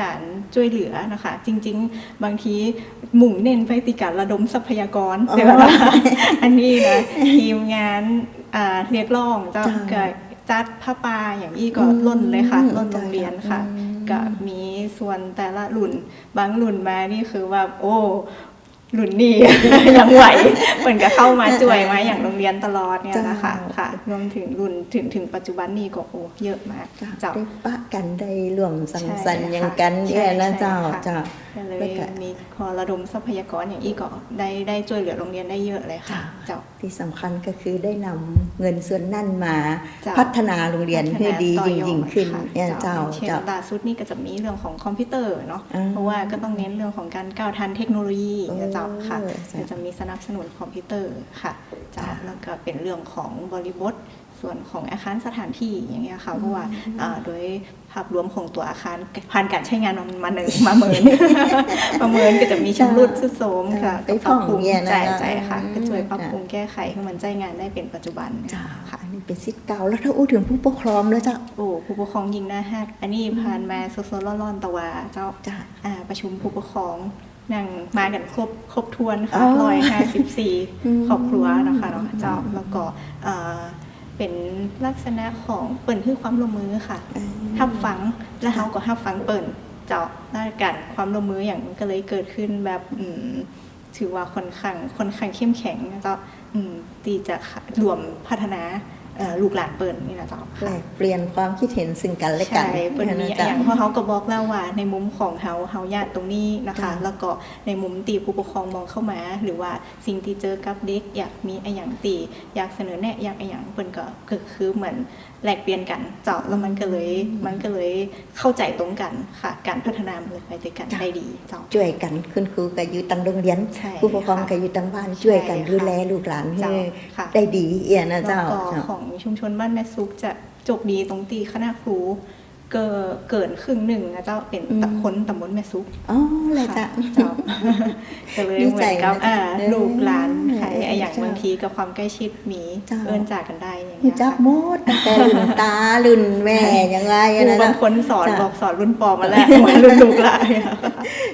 [SPEAKER 2] การช่วยเหลือนะคะ จริง ๆ บางทีมุ่งเน้นไปติการระดมทรัพยากร
[SPEAKER 1] อ๋อ
[SPEAKER 2] เดี๋ยวนะอันนี้นะทีมงานอ่า เรียกร้องเจ้า
[SPEAKER 1] จ้า
[SPEAKER 2] ก็จัดผ้าป่าอย่างนี้ก็
[SPEAKER 1] อืม
[SPEAKER 2] ล้นเลยค่ะล้น
[SPEAKER 1] จ้า
[SPEAKER 2] โรงเรียนค่ะ
[SPEAKER 1] อืม
[SPEAKER 2] ก็มีส่วนแต่ละรุ่นบางรุ่นมานี่คือว่าโอ้ รุ่นนี้ยังไหวเหมือนกับเข้ามาจ่วยมาอย่างโรงเรียนตลอดเนี่ยนะคะ
[SPEAKER 1] จ้า
[SPEAKER 2] ค่ะรวมถึงรุ่นถึงถึงปัจจุบันนี้ก็โอ้เยอะมาก
[SPEAKER 1] เจ้า
[SPEAKER 2] เจ้า
[SPEAKER 1] ได้ปะกันได้รวมสัง
[SPEAKER 2] ใช่
[SPEAKER 1] สรรค์
[SPEAKER 2] ค่ะ
[SPEAKER 1] อย่างกันเนี่ยนะ
[SPEAKER 2] ใช่
[SPEAKER 1] เจ้า
[SPEAKER 2] ค่ะ
[SPEAKER 1] เจ้า
[SPEAKER 2] ก็เลย
[SPEAKER 1] แล้วก็
[SPEAKER 2] มีพอระดมทรัพยากรอย่างนี้ก็ได้ได้ช่วยเหลือโรงเรียนได้เยอะเลยค่ะเจ้า
[SPEAKER 1] ที่สำคัญก็คือได้นำเงินส่วนนั่นมา
[SPEAKER 2] เจ้า
[SPEAKER 1] พัฒนาโรงเรียนให้ดี
[SPEAKER 2] พัฒนาต่อ
[SPEAKER 1] ยิ่ง
[SPEAKER 2] อ
[SPEAKER 1] ยิ่งขึ้น
[SPEAKER 2] ค่ะ
[SPEAKER 1] เนี่ยเจ้า
[SPEAKER 2] เช่น
[SPEAKER 1] เจ้า
[SPEAKER 2] ล่าสุดนี่ก็จะมีเรื่องของคอมพิวเตอร์เนาะ
[SPEAKER 1] อ่า
[SPEAKER 2] เพราะว่าก็ต้องเน้นเรื่องของการก้าวทันเทคโนโลยีเนี่ยเจ้าค่ะ
[SPEAKER 1] เออเจ้า
[SPEAKER 2] ก็จะมีสนับสนุนคอมพิวเตอร์ค่ะเจ้า
[SPEAKER 1] จ้า
[SPEAKER 2] แล้วก็เป็นเรื่องของบริบทส่วนของอาคารสถานที่อย่างเงี้ยค่ะเพราะว่าอ่าโดยภาพรวมของตัวอาคารผ่านการใช้งานมามาหนึ่งมาเมินประเมินก็จะมีชำรุดสุดโทรมค่ะ
[SPEAKER 1] ไปพ่อง
[SPEAKER 2] ก็ปรับปรุ
[SPEAKER 1] เนี่ยนะ
[SPEAKER 2] ใช่ใช่ค่ะ
[SPEAKER 1] อืม
[SPEAKER 2] ก็ช่วยปรับ
[SPEAKER 1] จ้ะ
[SPEAKER 2] ปรุงแก้ไขให้มันใช้งานได้เป็นปัจจุบัน
[SPEAKER 1] เจ้า
[SPEAKER 2] ค่ะ
[SPEAKER 1] อันนี้เป็นสิทธิ์เก่าแล้วถ้าอู้ถึงผู้ปกครองแล้วเจ้า
[SPEAKER 2] โอ้ผู้ปกครองยิงหน้าฮักอันนี้ผ่านมาโซๆร้อนๆตะวาเจ้า
[SPEAKER 1] จ้า
[SPEAKER 2] อ่าประชุมผู้ปกครอง นั่งมากันครบครบทวนค่ะ
[SPEAKER 1] อ๋อ
[SPEAKER 2] ร้อยห้าสิบสี่
[SPEAKER 1] อืม
[SPEAKER 2] ครอบครัวนะคะเนาะเจ้าแล้วก็อ่าเป็นลักษณะของเปิ่นคือความร่วมมือค่ะทับฟังแล้วเขาก็ทับฟังเปิ่นเจาะหน้ากันความร่วมมืออย่างก็เลยเกิดขึ้นแบบอืมถือว่าค่อนข้างค่อนข้างเข้มแข็งนะเจ้าอืมที่จะรวมพัฒนาเอ่อ ลูกหลานเปิ่นนี่นะเจ้า
[SPEAKER 1] แลกเปลี่ยนความคิดเห็นซึ่งกันและกัน
[SPEAKER 2] ใช่เปิ่นมี
[SPEAKER 1] นะ
[SPEAKER 2] อ
[SPEAKER 1] จ๊ะ
[SPEAKER 2] ย่างเพราะเขาก็บอกแล้วว่า ในมุมของเฮาเฮาญาติตรงนี้นะคะ
[SPEAKER 1] จ้ะ
[SPEAKER 2] แล้วก็ในมุมตีผู้ปกครองมองเข้ามา หรือว่าสิ่งที่เจอกับเด็กอยากมีไออย่างตีอยากเสนอแนะอยากไออย่างเปิ่นก็คือคือเหมือน แลกเปลี่ยนกันเจ้าแล้วมันก็เลยมันก็เลยเข้าใจตรงกันค่ะ การพัฒนามันเลยไปด้วยกัน
[SPEAKER 1] จ้ะ
[SPEAKER 2] ได้ดีเจ้า
[SPEAKER 1] ช่วยกันคุณครูก็อยู่ตังโรงเรียน
[SPEAKER 2] ใช่
[SPEAKER 1] ผู้ปกครอง
[SPEAKER 2] ค่ะ
[SPEAKER 1] ก็อยู่ตังบ้านช่วยกัน
[SPEAKER 2] ใช่ค่ะ
[SPEAKER 1] ดูแลลูกหลานให้
[SPEAKER 2] เจ้าค่ะ
[SPEAKER 1] ได้ดีเอียนะเจ้า
[SPEAKER 2] แล้วก็ของชุมชนบ้านแม่ซุกจะจบดีตรงตีคณะครู เกินเกินครึ่งหนึ่งนะเจ้าเป็นตะคนตำบลแม่ซุก
[SPEAKER 1] อ๋อเลยจ้ะ
[SPEAKER 2] เจ้าก็เลย
[SPEAKER 1] ดี
[SPEAKER 2] เหมื
[SPEAKER 1] ใจ
[SPEAKER 2] อนกับ
[SPEAKER 1] นะ
[SPEAKER 2] อ่า
[SPEAKER 1] เออ
[SPEAKER 2] ลูกหลานใคร
[SPEAKER 1] เออ
[SPEAKER 2] ไอะอย่าง
[SPEAKER 1] เจ้า
[SPEAKER 2] บางทีกับความใกล้ชิดมี
[SPEAKER 1] เจ้า
[SPEAKER 2] เอิ้นจากกันได้อย่าง
[SPEAKER 1] หู
[SPEAKER 2] เงี้ย
[SPEAKER 1] จัก
[SPEAKER 2] ค่ะ
[SPEAKER 1] หมดตั้งแต่รุ่นตารุ่นแม่ยังไง
[SPEAKER 2] ครู
[SPEAKER 1] นะ
[SPEAKER 2] บา
[SPEAKER 1] เจ้า
[SPEAKER 2] งคนสอน
[SPEAKER 1] จ้ะ
[SPEAKER 2] บอกสอนรุ่นปอมาแล้วมารุ่นลูกหลาน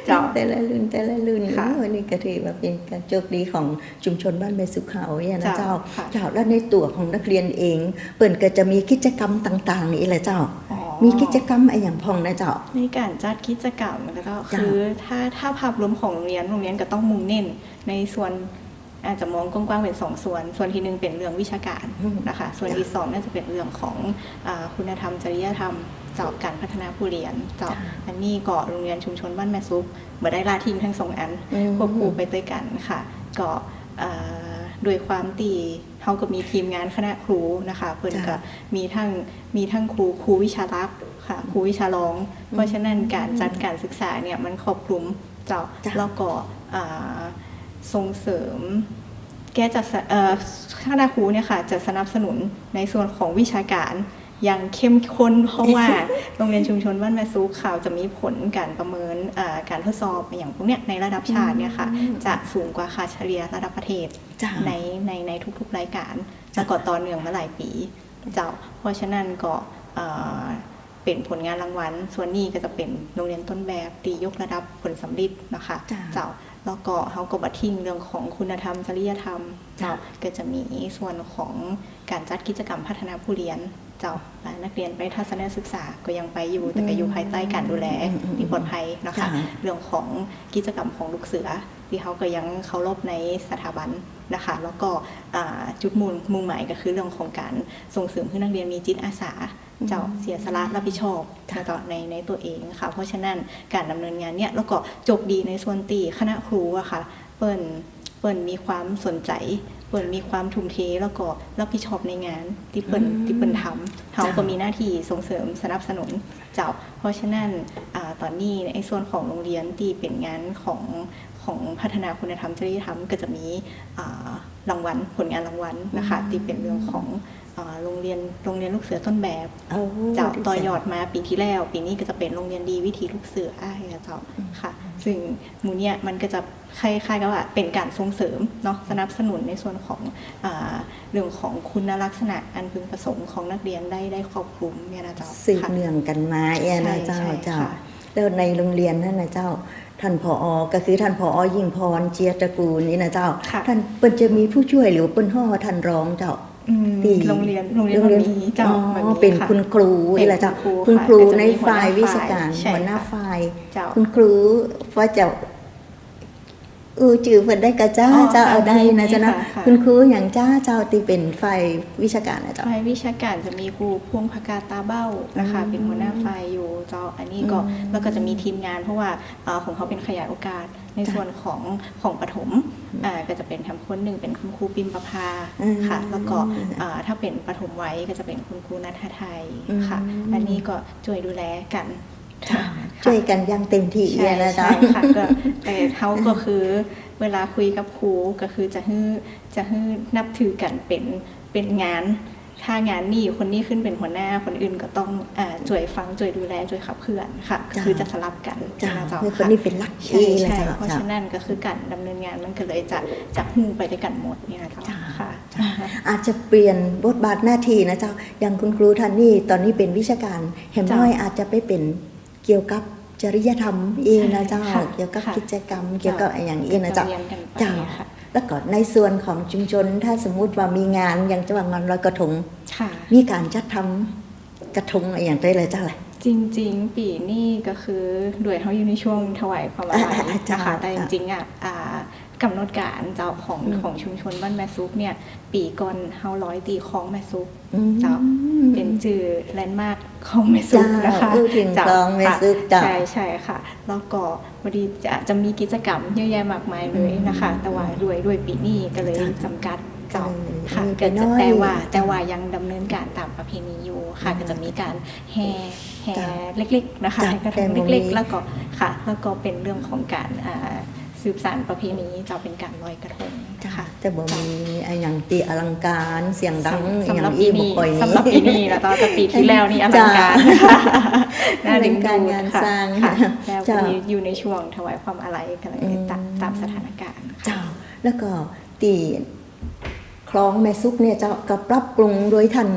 [SPEAKER 2] เจ้า
[SPEAKER 1] แต่ละรุ่นแต่ละรุ่น
[SPEAKER 2] ค่ะ
[SPEAKER 1] โอ้ยนี่ก็ถือว่าเป็นการโชคดีของชุมชนบ้านแม่สุขเขาเนี่ยนะ
[SPEAKER 2] จ้ะ
[SPEAKER 1] เจ้า
[SPEAKER 2] ค่ะ
[SPEAKER 1] เจ้าแล้วในตัวของนักเรียนเอง เปิ่นก็จะมีกิจกรรมต่าง ๆ นี่แหละเจ้า
[SPEAKER 2] อ๋อ
[SPEAKER 1] มีกิจกรรมอะไรอย่างพองนะเจ้า
[SPEAKER 2] ในการจัดกิจกรรมแล้วก็
[SPEAKER 1] จ้ะ
[SPEAKER 2] คือถ้าถ้าภาพรวมของโรงเรียนโรงเรียนก็ต้องมุ่งเน้นในส่วนอาจจะมองกว้างๆเป็นสองส่วน ส่วนที่หนึ่งเป็นเรื่องวิชาการ
[SPEAKER 1] อืม
[SPEAKER 2] นะคะ ส่วนที่สองน่าจะเป็นเรื่องของอาคุณธรรม จริยธรรมเจ้าการพัฒนาผู้เรียนเจ้า
[SPEAKER 1] จ้ะ
[SPEAKER 2] อันนี้ก็โรงเรียนชุมชนบ้านแม่ซุปเมื่อได้ลาทิ้งทั้งสองอัน
[SPEAKER 1] อืม
[SPEAKER 2] ควบคู่ไปด้วยกันค่ะก็อ่าโดยความตี เขาก็มีทีมงานคณะครูนะคะเพิ่นก็
[SPEAKER 1] จ้ะ
[SPEAKER 2] มีทั้งมีทั้งครูครูวิชารักค่ะครูวิชาร้อง เพราะฉะนั้นการจัดการศึกษาเนี่ยมันครอบคลุมเจ้า
[SPEAKER 1] จ้ะ
[SPEAKER 2] แล้วก็อ่าส่งเสริม แกจะสะเอ่อคณะครูเนี่ยค่ะจะสนับสนุนในส่วนของวิชาการอ ย่างเข้มข้น เพราะว่าโรงเรียนชุมชนบ้านแม่ซูข่าวจะมีผลการประเมินอ่าการทดสอบอย่างพวกเนี้ยในระดับชาติเนี่ยค่ะ
[SPEAKER 1] อืม
[SPEAKER 2] จะสูงกว่าค่าเฉลี่ยระดับประเทศ
[SPEAKER 1] จ้า
[SPEAKER 2] ในในในทุกๆรายการ
[SPEAKER 1] จ้ะ
[SPEAKER 2] แล้วก็ต่อเนื่องมาหลายปีเจ้า เพราะฉะนั้นก็เอ่อเป็นผลงานรางวัล ส่วนนี้ก็จะเป็นโรงเรียนต้นแบบตียกระดับผลสำลิดนะคะ
[SPEAKER 1] จ้ะ
[SPEAKER 2] เจ้าแล้วก็เขาก็บัดทิ้งเรื่องของคุณธรรมจริยธรรมเจ้าก็จะมีส่วนของการจัดกิจกรรมพัฒนาผู้เรียน เจ้าและนักเรียนไปทัศนศึกษาก็ยังไปอยู่แต่ก็อยู่ภายใต้การดูแล
[SPEAKER 1] อืมอืม
[SPEAKER 2] ที่ปลอดภัยนะคะ
[SPEAKER 1] จ้ะ
[SPEAKER 2] เรื่องของกิจกรรมของลูกเสือ ที่เขาก็ยังเคารพในสถาบันนะคะ แล้วก็อ่าจุดมุ่งมุ่งหมายก็คือเรื่องของการส่งเสริมให้นักเรียนมีจิตอาสาเจ้าเสียสละรับผิดชอบ
[SPEAKER 1] ค่ะ
[SPEAKER 2] ในต่อในในตัวเองค่ะ เพราะฉะนั้นการดำเนินงานเนี่ยแล้วก็จบดีในส่วนตีคณะครูอะค่ะเปิ้นเปิ้นมีความสนใจ เปิ้นมีความทุ่มเทแล้วก็รับผิดชอบในงานที่เปิ้น
[SPEAKER 1] อืม
[SPEAKER 2] ที่เปิ้นทำเขา
[SPEAKER 1] จ้ะ
[SPEAKER 2] ก็มีหน้าที่ส่งเสริมสนับสนุนเจ้า เพราะฉะนั้นอาตอนนี้ในส่วนของโรงเรียนที่เป็นงานของของพัฒนาคุณธรรมจริยธรรมก็จะมีอ่ารางวัลผลงานรางวัลนะคะ
[SPEAKER 1] อืม
[SPEAKER 2] ที่เป็นเรื่องของอ่าโรงเรียนโรงเรียนลูกเสือต้นแบบ
[SPEAKER 1] เอา
[SPEAKER 2] เจ้าต่อยอดมาปีที่แล้ว ปีนี้ก็จะเป็นโรงเรียนดีวิถีลูกเสืออ้ายอะเจ้าค่ะ ซึ่งหมูเนี่ยมันก็จะคล้ายๆกับว่าเป็นการส่งเสริมเนาะสนับสนุนในส่วนของอาเรื่องของคุณลักษณะอันพึงประสงค์ของนักเรียนได้ได้ครอบคลุมเนี่ยนะเจ้า
[SPEAKER 1] สืบ
[SPEAKER 2] ค่ะ
[SPEAKER 1] เนื่องกันมาเอียนะเจ้า
[SPEAKER 2] ใช่ใช่
[SPEAKER 1] เจ้า
[SPEAKER 2] ค่ะ
[SPEAKER 1] แล้วในโรงเรียนนั่นนะเจ้าท่านผอก็คือท่านผอยิ่งพรเจียตระกูลนี่นะเจ้า
[SPEAKER 2] ค่ะ
[SPEAKER 1] ท่านเปิ้นจะมีผู้ช่วยหรือเปิ้นห่อท่านรองเจ้า
[SPEAKER 2] อืม
[SPEAKER 1] ที่
[SPEAKER 2] โรงเรียนโรงเรียนแบบนี้เจ้า
[SPEAKER 1] อ๋อ
[SPEAKER 2] แบบนี้
[SPEAKER 1] เป็น
[SPEAKER 2] ค่ะ
[SPEAKER 1] คุณครู
[SPEAKER 2] เป็น
[SPEAKER 1] นี่แหละเจ้า
[SPEAKER 2] คุ
[SPEAKER 1] คุณ
[SPEAKER 2] ณ
[SPEAKER 1] ค
[SPEAKER 2] ครู
[SPEAKER 1] รู
[SPEAKER 2] ค่ะ
[SPEAKER 1] ในฝ่ายวิชาการ
[SPEAKER 2] ใช่
[SPEAKER 1] หัวหน้า
[SPEAKER 2] ค่ะ
[SPEAKER 1] ฝ่าย
[SPEAKER 2] เจ้า
[SPEAKER 1] คุณครูว่าจะ เออจื่อเพิ่นได้กระจ้า
[SPEAKER 2] อ๋อ
[SPEAKER 1] เจ้า
[SPEAKER 2] ค่ะ
[SPEAKER 1] เอาได้นะเจ้านะ
[SPEAKER 2] ค่ะค่ะ
[SPEAKER 1] คุณครูอย่างจ้าเจ้าที่เป็นฝ่ายวิชาการนะเจ้า
[SPEAKER 2] ฝ่ายวิชาการจะมีครูพวงพกาตาเบ้านะคะ
[SPEAKER 1] อืม
[SPEAKER 2] เป็นหัวหน้าฝ่ายอยู่เจ้าอันนี้ก็
[SPEAKER 1] อืม
[SPEAKER 2] แล้วก็จะมีทีมงานเพราะว่าเอ่อของเขาเป็นขยายโอกาสใน
[SPEAKER 1] จ้ะ
[SPEAKER 2] ส่วนของของปฐมอ่าก็จะเป็นทำคนหนึ่งเป็นคุณครูปิมประภา
[SPEAKER 1] อืม
[SPEAKER 2] ค่ะ แล้วก็อ่าถ้าเป็นปฐมไว้ก็จะเป็นคุณครูนัทไทยค่ะ
[SPEAKER 1] อืม
[SPEAKER 2] อันนี้ก็ช่วยดูแลกัน
[SPEAKER 1] จ้ะ
[SPEAKER 2] ค่ะ
[SPEAKER 1] ช่วยกันอยังเต็มที่
[SPEAKER 2] ใช่
[SPEAKER 1] เนี่ยนะ
[SPEAKER 2] ใช่
[SPEAKER 1] เจ้า
[SPEAKER 2] ค่ะก็แต่เขาก็คือเวลาคุยกับครูก็คือจะให้จะให้นับถือกันเป็นเป็นงานถ้างานนี่คนนี้ขึ้นเป็นหัวหน้าคนอื่นก็ต้องอ่าช่วยฟังช่วยดูแลช่วยขับเคลื่อนค่ะก็
[SPEAKER 1] จ้ะ
[SPEAKER 2] คือจะสลับกัน
[SPEAKER 1] จ้า
[SPEAKER 2] นะเจ้า
[SPEAKER 1] คือคน
[SPEAKER 2] ค่ะ
[SPEAKER 1] นี้เป็นหลัก
[SPEAKER 2] ใช่
[SPEAKER 1] เองเลย
[SPEAKER 2] ใช่
[SPEAKER 1] เจ้า
[SPEAKER 2] เพราะ
[SPEAKER 1] เจ้า
[SPEAKER 2] ฉะนั้นก็คือการดำเนินงานมันก็เลยจะจะหูไปด้วยกันหมดเนี่ยนะเจ้า
[SPEAKER 1] จ้ะ
[SPEAKER 2] ค่ะ
[SPEAKER 1] อาจจะเปลี่ยนบทบาทหน้าที่นะเจ้าอย่างคุณครูท่านนี่ตอนนี้เป็นวิชาการเห็น
[SPEAKER 2] จ้ะ
[SPEAKER 1] น้อยอาจจะไปเป็น เกี่ยวกับจริยธรรมเองนะเจ้า
[SPEAKER 2] ใช่ค่ะ
[SPEAKER 1] เกี่ยวกับ
[SPEAKER 2] ค่ะ
[SPEAKER 1] กิจกรรม เกี่ยวกับอะไรอย่างเองนะเจ้า
[SPEAKER 2] เรียนกันไป
[SPEAKER 1] เจ้า
[SPEAKER 2] ค่ะ
[SPEAKER 1] แล้วก็ในส่วนของชุมชนถ้าสมมุติว่ามีงานอย่างจังหวัดงานลอยกระทง
[SPEAKER 2] ค่ะ
[SPEAKER 1] มีการจัดทำกระทงอะไรอย่างไรเลยเจ้าอะไร
[SPEAKER 2] จริง ๆ ปีนี้ก็คือด้วยเขาอยู่ในช่วงถวายความอาลัย
[SPEAKER 1] อ่าอ่าจ้ะ
[SPEAKER 2] นะคะแต่จ
[SPEAKER 1] จ้ะ
[SPEAKER 2] ริงๆอะอ่า กำหนดการเจ้าของ
[SPEAKER 1] อืม
[SPEAKER 2] ของชุมชนบ้านแม่ซุกเนี่ย ปีก่อนเฮาร้อยตีของแม่ซุก
[SPEAKER 1] อืม
[SPEAKER 2] เจ้าเป็นจื่อแลนด์มาร์คของแม่ซุกนะคะ
[SPEAKER 1] เจ้าเออถึง
[SPEAKER 2] เจ้า
[SPEAKER 1] ของแม่ซุก
[SPEAKER 2] ค่ะ
[SPEAKER 1] เจ้า
[SPEAKER 2] ใช่ใช่ค่ะแล้วก็พอดีจะจะมีกิจกรรมเยอะแยะมากมายเลยนะคะ แต่ว่าด้วยด้วยปีนี้ก็เลย
[SPEAKER 1] จ้ะ
[SPEAKER 2] จำกัดเจ้า
[SPEAKER 1] เออ
[SPEAKER 2] ค่ะ
[SPEAKER 1] มีไป
[SPEAKER 2] ก็
[SPEAKER 1] น้
[SPEAKER 2] จะ
[SPEAKER 1] อย
[SPEAKER 2] แต่ว่าแต่ว่ายังดำเนินการตามประเพณีอยู่ค่ะ
[SPEAKER 1] อืม
[SPEAKER 2] ก็จะมีการแห่แห่
[SPEAKER 1] จ้ะ
[SPEAKER 2] เล็ก ๆ นะคะ
[SPEAKER 1] จ้ะ
[SPEAKER 2] ให้กระทง
[SPEAKER 1] แต่บ่มี
[SPEAKER 2] เล็ก ๆ แล้วก็ค่ะ แล้วก็เป็นเรื่องของการอ่า สืบสานประเพณีจะเป็นการลอยกระทง
[SPEAKER 1] จ้ะ
[SPEAKER 2] ค่ะ
[SPEAKER 1] แต่บ่มีไอ้หยังตีอลังการเสียงดังอ
[SPEAKER 2] สำ
[SPEAKER 1] ห
[SPEAKER 2] หรั
[SPEAKER 1] ยั
[SPEAKER 2] บ
[SPEAKER 1] ง
[SPEAKER 2] ปี
[SPEAKER 1] อีบ่
[SPEAKER 2] นี้
[SPEAKER 1] ค่อยมี
[SPEAKER 2] สำหรับปีนี้แล้วก็แต่ปีที่แล้วนี่อลังการ
[SPEAKER 1] จ้ะ
[SPEAKER 2] น่าดึง
[SPEAKER 1] อลังการ
[SPEAKER 2] ดูด
[SPEAKER 1] งาน
[SPEAKER 2] ค่ะ
[SPEAKER 1] สร้าง
[SPEAKER 2] ค่ะแล้ว
[SPEAKER 1] จ้ะ
[SPEAKER 2] วันนี้อยู่ในช่วงถวายความอาลัยกันเลย
[SPEAKER 1] อืม
[SPEAKER 2] ตามตามสถานการณ์ค่ะ
[SPEAKER 1] เจ้าแล้วก็ตีคลองแม่ซุกเนี่ยเจ้าก็ปรับปรุงโดยท่าน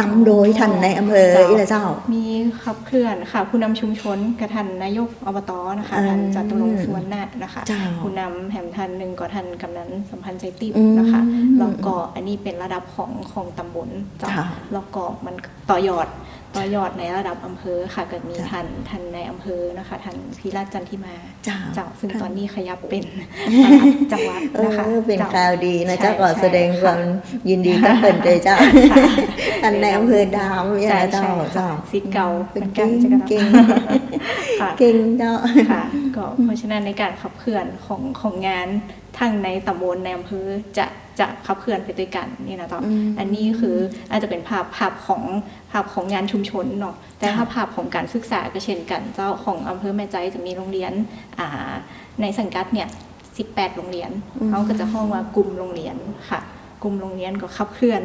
[SPEAKER 1] นำโดยท่านในอำเภอ
[SPEAKER 2] เจ้า
[SPEAKER 1] อีละเจ้า
[SPEAKER 2] มีขับเคลื่อนค่ะ ผู้นำชุมชนกับท่านนายกอบตนะคะ
[SPEAKER 1] อืม
[SPEAKER 2] ท่านจตุรงค์สวนนานะคะ
[SPEAKER 1] เจ้า
[SPEAKER 2] ผู้นำแห่มท่านหนึ่งก็ท่านกำนันสัมพันธ์ใจติบ
[SPEAKER 1] อืม
[SPEAKER 2] นะคะแล้วก็อันนี้เป็นระดับของของตำบลเจ้า
[SPEAKER 1] ค่ะ
[SPEAKER 2] แล้วก็มันต่อยอด ต่อยอดในระดับอำเภอค่ะก็มี
[SPEAKER 1] จ้ะ
[SPEAKER 2] ท่านท่านในอำเภอนะคะท่านพิราชจันทิมา
[SPEAKER 1] เจ้า
[SPEAKER 2] เจ้าซึ่ง
[SPEAKER 1] ค่ะ
[SPEAKER 2] ตอนนี้ขยับเป็นประหลัดจังหวัด
[SPEAKER 1] เอ
[SPEAKER 2] นะคะ
[SPEAKER 1] อเป็น
[SPEAKER 2] จ้
[SPEAKER 1] ข่าวดีนะ
[SPEAKER 2] ใช่
[SPEAKER 1] เจ้าก็
[SPEAKER 2] ใช่
[SPEAKER 1] แสดงความยินดีกับเพิ่นเลยเจ้าท่านในอำเภอดามเนี่ย
[SPEAKER 2] ใช่
[SPEAKER 1] นะเจ้า
[SPEAKER 2] ใช่
[SPEAKER 1] เจ้า
[SPEAKER 2] ค่ะสิทธิ์เก่า
[SPEAKER 1] เป็น
[SPEAKER 2] หมือ
[SPEAKER 1] เก่ง
[SPEAKER 2] จะกระ
[SPEAKER 1] เก่ง
[SPEAKER 2] ค่ะ
[SPEAKER 1] เก่งเจ้า
[SPEAKER 2] ค่ะก็เพราะฉะนั้นในการขับเคลื่อนของของงานทั้งในตำบลในอำเภอจะจะขับเคลื่อนไปด้วยกันนี่นะจ๊ะ
[SPEAKER 1] อืม
[SPEAKER 2] อันนี้คืออาจจะเป็นภาพภาพของ ภาพของงานชุมชนเนาะแต่ถ้าภาพของการศึกษาก็เช่นกันเจ้าของอำเภอแม่ใจจะมีโรงเรียนอ่าในสังกัดเนี่ย18 โรงเรียน
[SPEAKER 1] อืม
[SPEAKER 2] เขาก็จะห้องว่ากลุ่มโรงเรียนค่ะ กลุ่มโรงเรียนก็ขับเคลื่อน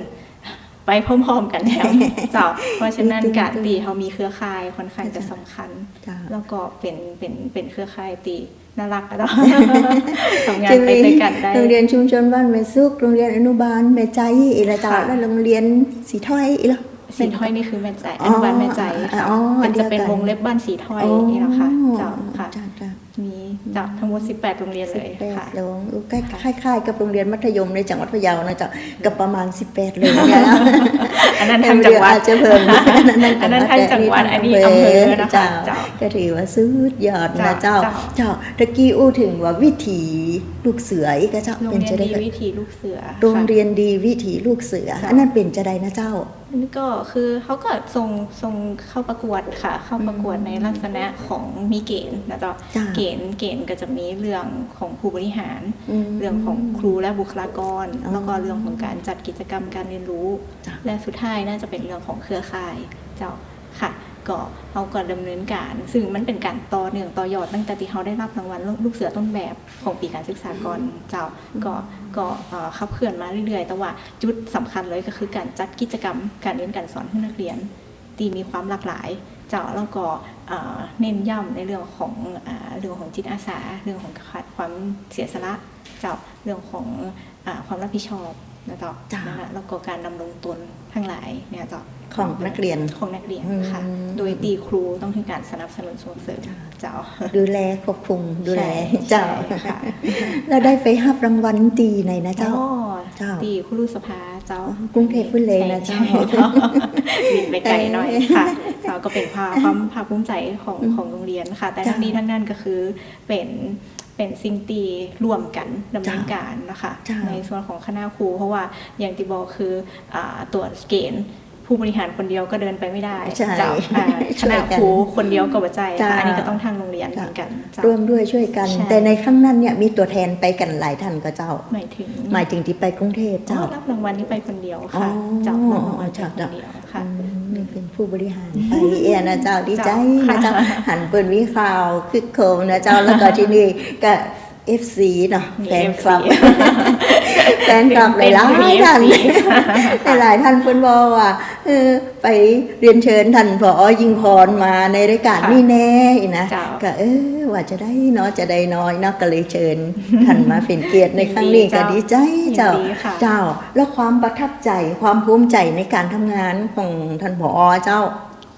[SPEAKER 2] ไปพร้อมๆกันแล้วเจ้าเพราะฉะนั้นการตีเขามีเครือข่ายค่อนข้างจะสำคัญ
[SPEAKER 1] เจ้า
[SPEAKER 2] แล้วก็เป็นเป็นเป็นเครือข่ายตีน่ารักอะเนาะทำงาน
[SPEAKER 1] จะ
[SPEAKER 2] ไป
[SPEAKER 1] มี
[SPEAKER 2] ด้วยกันได้
[SPEAKER 1] โรงเรียนชุมชนบ้านแม่ซุกโรงเรียนอนุบาลแม่ใจอีละเจ้า
[SPEAKER 2] ค่ะ
[SPEAKER 1] แล้วโรงเรียนสีถ้อยอีละ
[SPEAKER 2] สีถ้อยนี่คือแม่ใจ
[SPEAKER 1] อ๋
[SPEAKER 2] อ
[SPEAKER 1] อ
[SPEAKER 2] นุบาลแม่ใจค่ะ
[SPEAKER 1] อ๋อ
[SPEAKER 2] มันจะเป็น
[SPEAKER 1] เดียวกัน
[SPEAKER 2] วงเล็บบ้านสีถ้อยนี่นะคะเจ้าค่ะ
[SPEAKER 1] จ้าจ้า
[SPEAKER 2] มีเจ้าทั้งหมด 18 โรงเรียนเลย
[SPEAKER 1] แปด
[SPEAKER 2] ค่ะ
[SPEAKER 1] โรงใกล้คล้ายๆกับโรงเรียนมัธยมในจังหวัดพะเยานะเจ้ากับประมาณ 18เลยเนี่ยนะ
[SPEAKER 2] อันนั้นทางจังหวัด
[SPEAKER 1] อาจจะเพิ่ม
[SPEAKER 2] อันนั้นทางจังหวัดอันนี้อำเภอนะคะ
[SPEAKER 1] เจ้า
[SPEAKER 2] เจ้า
[SPEAKER 1] ก็ถือว่าสุดยอดนะ
[SPEAKER 2] เจ้า
[SPEAKER 1] เจ้า
[SPEAKER 2] เจ้า
[SPEAKER 1] เจ้าตะกี้อู้ถึงว่าวิถีลูกเสืออีกก็เจ้า
[SPEAKER 2] โรง
[SPEAKER 1] เป็น
[SPEAKER 2] เรียน
[SPEAKER 1] จะได้
[SPEAKER 2] ดี
[SPEAKER 1] ก็
[SPEAKER 2] วิถีลูกเสือ
[SPEAKER 1] โรง
[SPEAKER 2] ค่ะ
[SPEAKER 1] เรียนดีวิถีลูกเสือ
[SPEAKER 2] เจ้า
[SPEAKER 1] อันนั้นเป็นจะได้นะเจ้า
[SPEAKER 2] อันนี้ก็คือเขาก็ส่งส่งเข้าประกวดค่ะ เข้าประกวดในลักษณะของมีเกณฑ์นะจ๊ะ
[SPEAKER 1] จ้ะ
[SPEAKER 2] เกณฑ์เกณฑ์ก็จะมีเรื่องของผู้บริหาร
[SPEAKER 1] อืม
[SPEAKER 2] เรื่องของครูและบุคลากร
[SPEAKER 1] อ๋อ
[SPEAKER 2] แล้วก็เรื่องของการจัดกิจกรรมการเรียนรู้
[SPEAKER 1] จ้ะ
[SPEAKER 2] และสุดท้ายน่าจะเป็นเรื่องของเครือข่ายเจ้าค่ะก็เขาก็ดำเนินการ ซึ่งมันเป็นการต่อเนื่องต่อยอดตั้งแต่ที่เขาได้รับรางวัลลูกเสือต้นแบบของปีการศึกษาก่อนเจ้าก็ก็เอ่อขับเคลื่อนมาเรื่อยๆ แต่ว่าจุดสำคัญเลยก็คือการจัดกิจกรรมการเรียนการสอนให้นักเรียนตีมีความหลากหลาย เจ้าแล้วก็ เอ่อเน้นย้ำในเรื่องของอ่าเรื่องของจิตอาสา เรื่องของความเสียสละเจ้าเรื่องของอาความรับผิดชอบนะเจ้า
[SPEAKER 1] จ้ะ
[SPEAKER 2] นะคะแล้วก็การดำรงตนทั้งหลายเนี่ยเจ้า
[SPEAKER 1] ของนักเรียน
[SPEAKER 2] ของนักเรียนค่ะ
[SPEAKER 1] อืม
[SPEAKER 2] โดยตีครูต้องถึงการสนับสนุนส่งเสริมเจ้า
[SPEAKER 1] ดูแลควบคุมดูแล
[SPEAKER 2] ใช่
[SPEAKER 1] เจ้า
[SPEAKER 2] ใช่ค่ะ
[SPEAKER 1] แล้วได้ไปรับรางวัลตีไหนนะเจ้า
[SPEAKER 2] อ๋อ
[SPEAKER 1] เจ้า
[SPEAKER 2] ตีคุรุสภา เจ้า
[SPEAKER 1] อ๋อกรุงเทพพุ่นเลยนะเจ้า
[SPEAKER 2] ใช่เจ้าบินไปไกลหน่อยค่ะเจ้าก็เป็นภาพความภาคภูมิใจของ
[SPEAKER 1] อืม
[SPEAKER 2] ของโรงเรียนค่ะ แต่
[SPEAKER 1] จ้ะ
[SPEAKER 2] ทั้งนี้ทั้งนั้นก็คือเป็นเป็นสิ่งตีร่วมกันดำเนิน
[SPEAKER 1] จ้ะ
[SPEAKER 2] การนะคะ
[SPEAKER 1] จ้ะ
[SPEAKER 2] ในส่วนของคณะครูเพราะว่าอย่างที่บอกคืออาตัวเกณฑ์ ผู้บริหารคนเดียวก็เดินไปไม่ได้
[SPEAKER 1] ใช่
[SPEAKER 2] เจ้าอ่าค
[SPEAKER 1] ช่วย
[SPEAKER 2] ณะ
[SPEAKER 1] กัน
[SPEAKER 2] ครูคนเดียวก็บ่ใจ
[SPEAKER 1] จ้ะ
[SPEAKER 2] ค่ะอันนี้ก็ต้องทางโรงเรียนเหมือนกันเจ้า
[SPEAKER 1] ร่วมด้วยช่วยกัน
[SPEAKER 2] ใช่
[SPEAKER 1] แต่ในครั้งนั้นเนี่ยมีตัวแทนไปกันหลายท่านก็เจ้า
[SPEAKER 2] หมายถึง
[SPEAKER 1] หมายถึงที่ไปกรุงเทพ
[SPEAKER 2] อ๋
[SPEAKER 1] เจ้า
[SPEAKER 2] อรับรางวัลนี้ไปคนเดียวค่ะ
[SPEAKER 1] อ๋อ
[SPEAKER 2] เจ้ารับรางวัลไป
[SPEAKER 1] จ้ะ
[SPEAKER 2] คนเดียวค่ะ
[SPEAKER 1] อืมนี่เป็นผู้บริหารไปเอยนะเจ้าดีใจ
[SPEAKER 2] ค่ะ
[SPEAKER 1] นะเจ้าหันเปิดวิข่าวคึกโคมนะเจ้าแล้วก็ที่นี่ก็ เอฟซีเนาะ
[SPEAKER 2] มี
[SPEAKER 1] แฟน
[SPEAKER 2] FC
[SPEAKER 1] คลับแฟนคลับหลายๆ
[SPEAKER 2] เป็น
[SPEAKER 1] ท่าน
[SPEAKER 2] FC
[SPEAKER 1] หลายๆท่านเพิ่นบอกว่าเออไปเรียนเชิญท่านผอยิงพรมาในรายการ
[SPEAKER 2] ค่ะ
[SPEAKER 1] นี่แน่นะ
[SPEAKER 2] เจ้า
[SPEAKER 1] ก็เออว่าจะได้เนาะจะได้น้อยเนาะก็เลยเชิญท่านมาเป็นเกียรติในครั้งนี้ก็ดีใจเจ้า
[SPEAKER 2] ยินดีค่ะ
[SPEAKER 1] เจ้าแล้วความประทับใจความภูมิใจในการทำงานของท่านผอเจ้า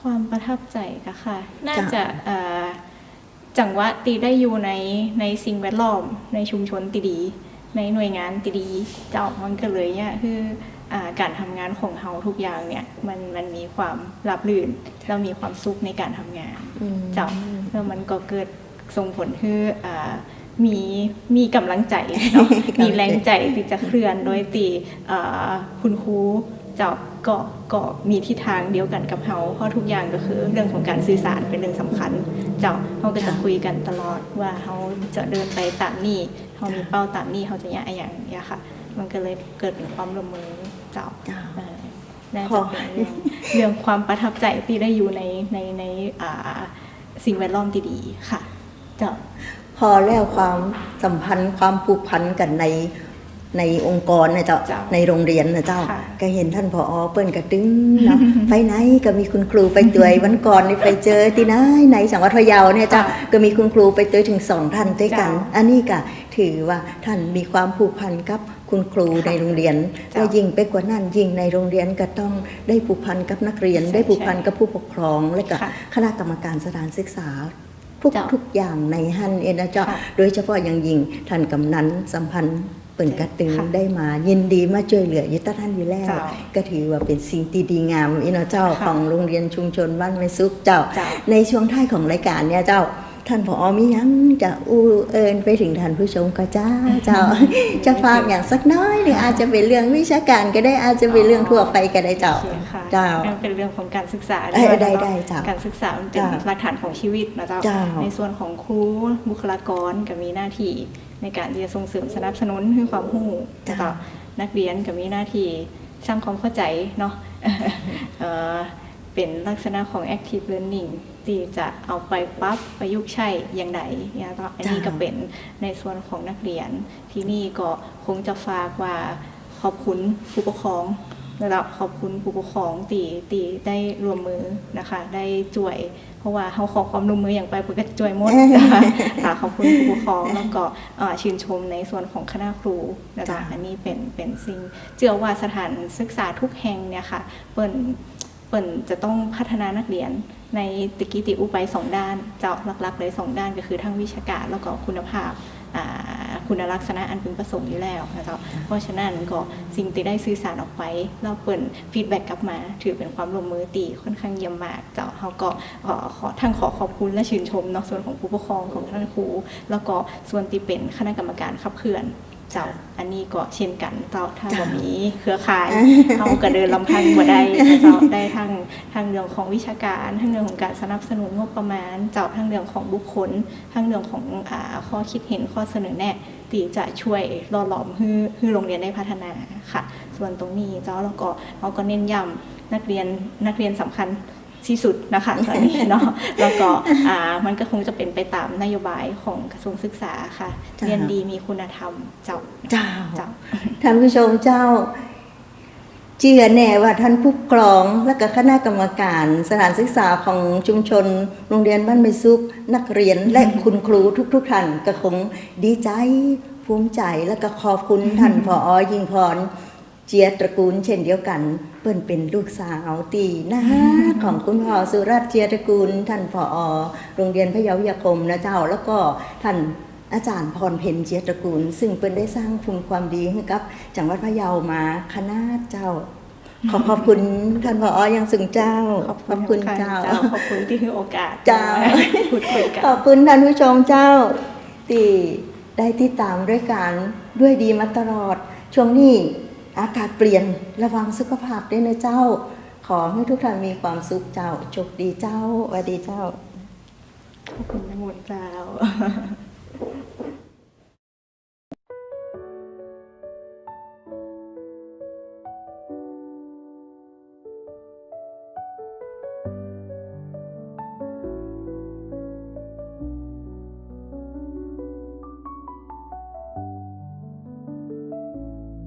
[SPEAKER 2] ความประทับใจก็ค่ะ น่า
[SPEAKER 1] จ้ะ
[SPEAKER 2] จะเอ่อ จังหวะตีได้อยู่ในในสิ่งแวดล้อมในชุมชนตีดี ในหน่วยงานตีดีเจ้ามันก็เลยเนี่ยคืออ่าการทำงานของเราทุกอย่างเนี่ยมันมันมีความราบรื่นเรามีความสุขในการทำงาน
[SPEAKER 1] อืม
[SPEAKER 2] เจ้าแล้วมันก็เกิดส่งผลให้อ่ามีมีกำลังใจเนาะมีแรงใจที่จะเคลื่อนโดยตีเอ่อคุณครูเจ้า ก็ก็มีทิศทางเดียวกันกับเฮาเพราะทุกอย่างก็คือเรื่องของการสื่อสารเป็นเรื่องสำคัญ เจ้าเฮาก็จะคุยกันตลอดว่าเฮาจะเดินไปตามนี้เฮามีเป้าตามนี้เฮาจะอย่างอย่างเนี้ยค่ะ มันก็เลยเกิดเป็นความร่วมมือเจ้า
[SPEAKER 1] เจ้า
[SPEAKER 2] เอ่อน่าจะเป็นเรื่องเรื่องความประทับใจที่ได้อยู่ในในในอ่าสิ่งแวดล้อมที่ดีค่ะ เจ้า
[SPEAKER 1] พอแล้วความสัมพันธ์ความผูกพันกันใน ในองค์กรนะเจ้า
[SPEAKER 2] เจ้า
[SPEAKER 1] ในโรงเรียนนะเจ้า
[SPEAKER 2] ค่ะ
[SPEAKER 1] ก็เห็นท่านผอเปิ้นกระตึงเนาะไปไหนก็มีคุณครูไปตวยวันก่อนนี่ไปเจอที่ไหนไหนจังหวัดพะเยาเนี่ยเจ้า
[SPEAKER 2] ค่ะ
[SPEAKER 1] ก็มีคุณครูไปเจอถึงสองท่านด้วยกัน
[SPEAKER 2] เจ้า
[SPEAKER 1] อันนี้ก็ถือว่าท่านมีความผูกพันกับคุณครูในโรงเรียน
[SPEAKER 2] เจ้า
[SPEAKER 1] และยิ่งไปกว่านั้นยิ่งในโรงเรียนก็ต้องได้ผูกพันกับนักเรียน
[SPEAKER 2] ใช่
[SPEAKER 1] ได้ผูกพันกับผู้ปกครอง และก็
[SPEAKER 2] ค่ะ
[SPEAKER 1] คณะกรรมการสถานศึกษาทุก
[SPEAKER 2] เจ้า
[SPEAKER 1] ทุกอย่างในฮันเองนะเจ้า
[SPEAKER 2] ค่ะ
[SPEAKER 1] โดยเฉพาะอย่างยิ่งท่านกำนันสัมพันธ์เปิ่นกระตึง
[SPEAKER 2] ค่ะ
[SPEAKER 1] ได้มายินดีมาช่วยเหลืออยุตท่านอยู่แล้ว
[SPEAKER 2] เจ้า
[SPEAKER 1] ก็ถือว่าเป็นสิ่งที่ดีงามอีเนาะเจ้า
[SPEAKER 2] ค่ะ
[SPEAKER 1] ของโรงเรียนชุมชนบ้านไม้ซุกเจ้า
[SPEAKER 2] เจ้า
[SPEAKER 1] ในช่วงท้ายของรายการเนี่ยเจ้าท่านผอมีหยังจะอู้เอินไปถึงท่านผู้ชมก็จ้าเจ้าจะฝากอย่างสักน้อยหรืออาจจะเป็นเรื่องวิชาการก็ได้อาจจะเป็นเรื่องทั่วไปก็ได้เจ้า
[SPEAKER 2] โอเคค่ะ
[SPEAKER 1] เจ้า
[SPEAKER 2] มันเป็นเรื่องของการศึกษา
[SPEAKER 1] เอ้ย
[SPEAKER 2] วย
[SPEAKER 1] ได้
[SPEAKER 2] เนาะ
[SPEAKER 1] ได้เจ้า
[SPEAKER 2] การศึกษามันเป็น
[SPEAKER 1] เจ้า
[SPEAKER 2] หลักฐานของชีวิตนะเจ้า
[SPEAKER 1] เจ้า
[SPEAKER 2] ในส่วนของครูบุคลากรก็มีหน้าที่ ในการที่จะส่งเสริมสนับสนุนให้ความรู้นะเจ้านักเรียนก็มีหน้าที่สร้างความเข้าใจเนาะเอ่อเป็นลักษณะของ active learning ที่จะเอาไปปรับประยุกต์ใช้อย่างไรเนี่ยเจ้าอันนี้ก็
[SPEAKER 1] เจ้า
[SPEAKER 2] เป็นในส่วนของนักเรียน ที่นี่ก็คงจะฝากว่าขอบคุณผู้ปกครองระดับขอบคุณผู้ปกครองตีตีได้รวมมือนะคะ ได้ช่วย เพราะว่าเขาขอความร่วมมืออย่างไปเพื่อก็ช่วยหมดนะคะค่ะขอบคุณผู้ปกครองแล้วก็เอ่อชื่นชมในส่วนของคณะครูนะคะ
[SPEAKER 1] จ้ะ
[SPEAKER 2] อันนี้เป็นเป็นสิ่งเชื่อว่าสถานศึกษาทุกแห่งเนี่ยค่ะเปิ่นเปิ่นจะต้องพัฒนานักเรียนในตะกี้ติอุไปสองด้านเจาะหลักๆเลยสองด้านก็คือทั้งวิชาการแล้วก็คุณภาพอ่า คุณลักษณะอันพึงประสงค์อยู่แล้วนะเจ้าเพราะฉะนั้นก็สิ่งที่ได้สื่อสารออกไป เราเปิดฟีดแบ็กกลับมา ถือเป็นความร่วมมือตีค่อนข้างเยี่ยมมากเจ้าเขาก็ขอขอทั้งขอขอบคุณและชื่นชมเนาะส่วนของผู้ปกครองของท่านครู แล้วก็ส่วนที่เป็นคณะกรรมการขับเคลื่อน เจ้าอันนี้ก็เช่นกันเจ้าถ้าบ่มีเครือข่ายเขาก็เดินลำพังบ่ได้เจ้าได้ทั้งทั้งเรื่องของวิชาการทั้งเรื่องของการสนับสนุนงบประมาณ เจ้าทั้งเรื่องของบุคคลทั้งเรื่องของอ่าข้อคิดเห็นข้อเสนอแนะที่จะช่วยหล่อหลอมให้ให้โรงเรียนได้พัฒนาค่ะ ส่วนตรงนี้เจ้าแล้วก็เราก็เน้นย้ำนักเรียนนักเรียนสำคัญ ที่สุดนะคะตอนนี้เนาะแล้วก็อ่ามันก็คงจะเป็นไปตามนโยบายของกระทรวงศึกษาค่ะ
[SPEAKER 1] จ้ะ
[SPEAKER 2] เรียนดีมีคุณธรรมเจ้า
[SPEAKER 1] เจ้า
[SPEAKER 2] เจ้า
[SPEAKER 1] ท่านผู้ชมเจ้า เชื่อแน่ว่าท่านผู้กรองและก็คณะกรรมการ สถานศึกษาของชุมชน โรงเรียนบ้านไม้ซุกนักเรียนและคุณครูทุก ๆ ท่านก็คงดีใจภูมิใจและก็ขอบคุณท่านผอยิงพร เจียตระกูลเช่นเดียวกัน เปิ้นเป็นลูกสาวตีนะของคุณพ่อสุรัตน์เจียตระกูล ท่านผอโรงเรียนพระเยาวิทยาคมนะเจ้า แล้วก็ท่านอาจารย์พรเพ็ญเจียตระกูล ซึ่งเปิ้นได้สร้างคุณความดีให้กับ จังหวัดพะเยามาคณะเจ้า ขอขอบคุณท่านผออย่างสูงเจ้า
[SPEAKER 2] ขอบคุณ
[SPEAKER 1] เจ้า
[SPEAKER 2] เจ้าขอบคุณที่ให้โอกาส
[SPEAKER 1] เจ้า
[SPEAKER 2] มาพูดคุยกัน
[SPEAKER 1] ขอบคุณท่านผู้ชมเจ้าที่ได้ที่ตามด้วยการด้วยดีมาตลอดช่วงนี้ อากาศเปลี่ยนระวังสุขภาพด้วยนะเจ้า ขอให้ทุกท่านมีความสุขเจ้าโชคดีเจ้าสวัสดีเจ้า
[SPEAKER 2] ขอบคุณทั้งหมดเจ้า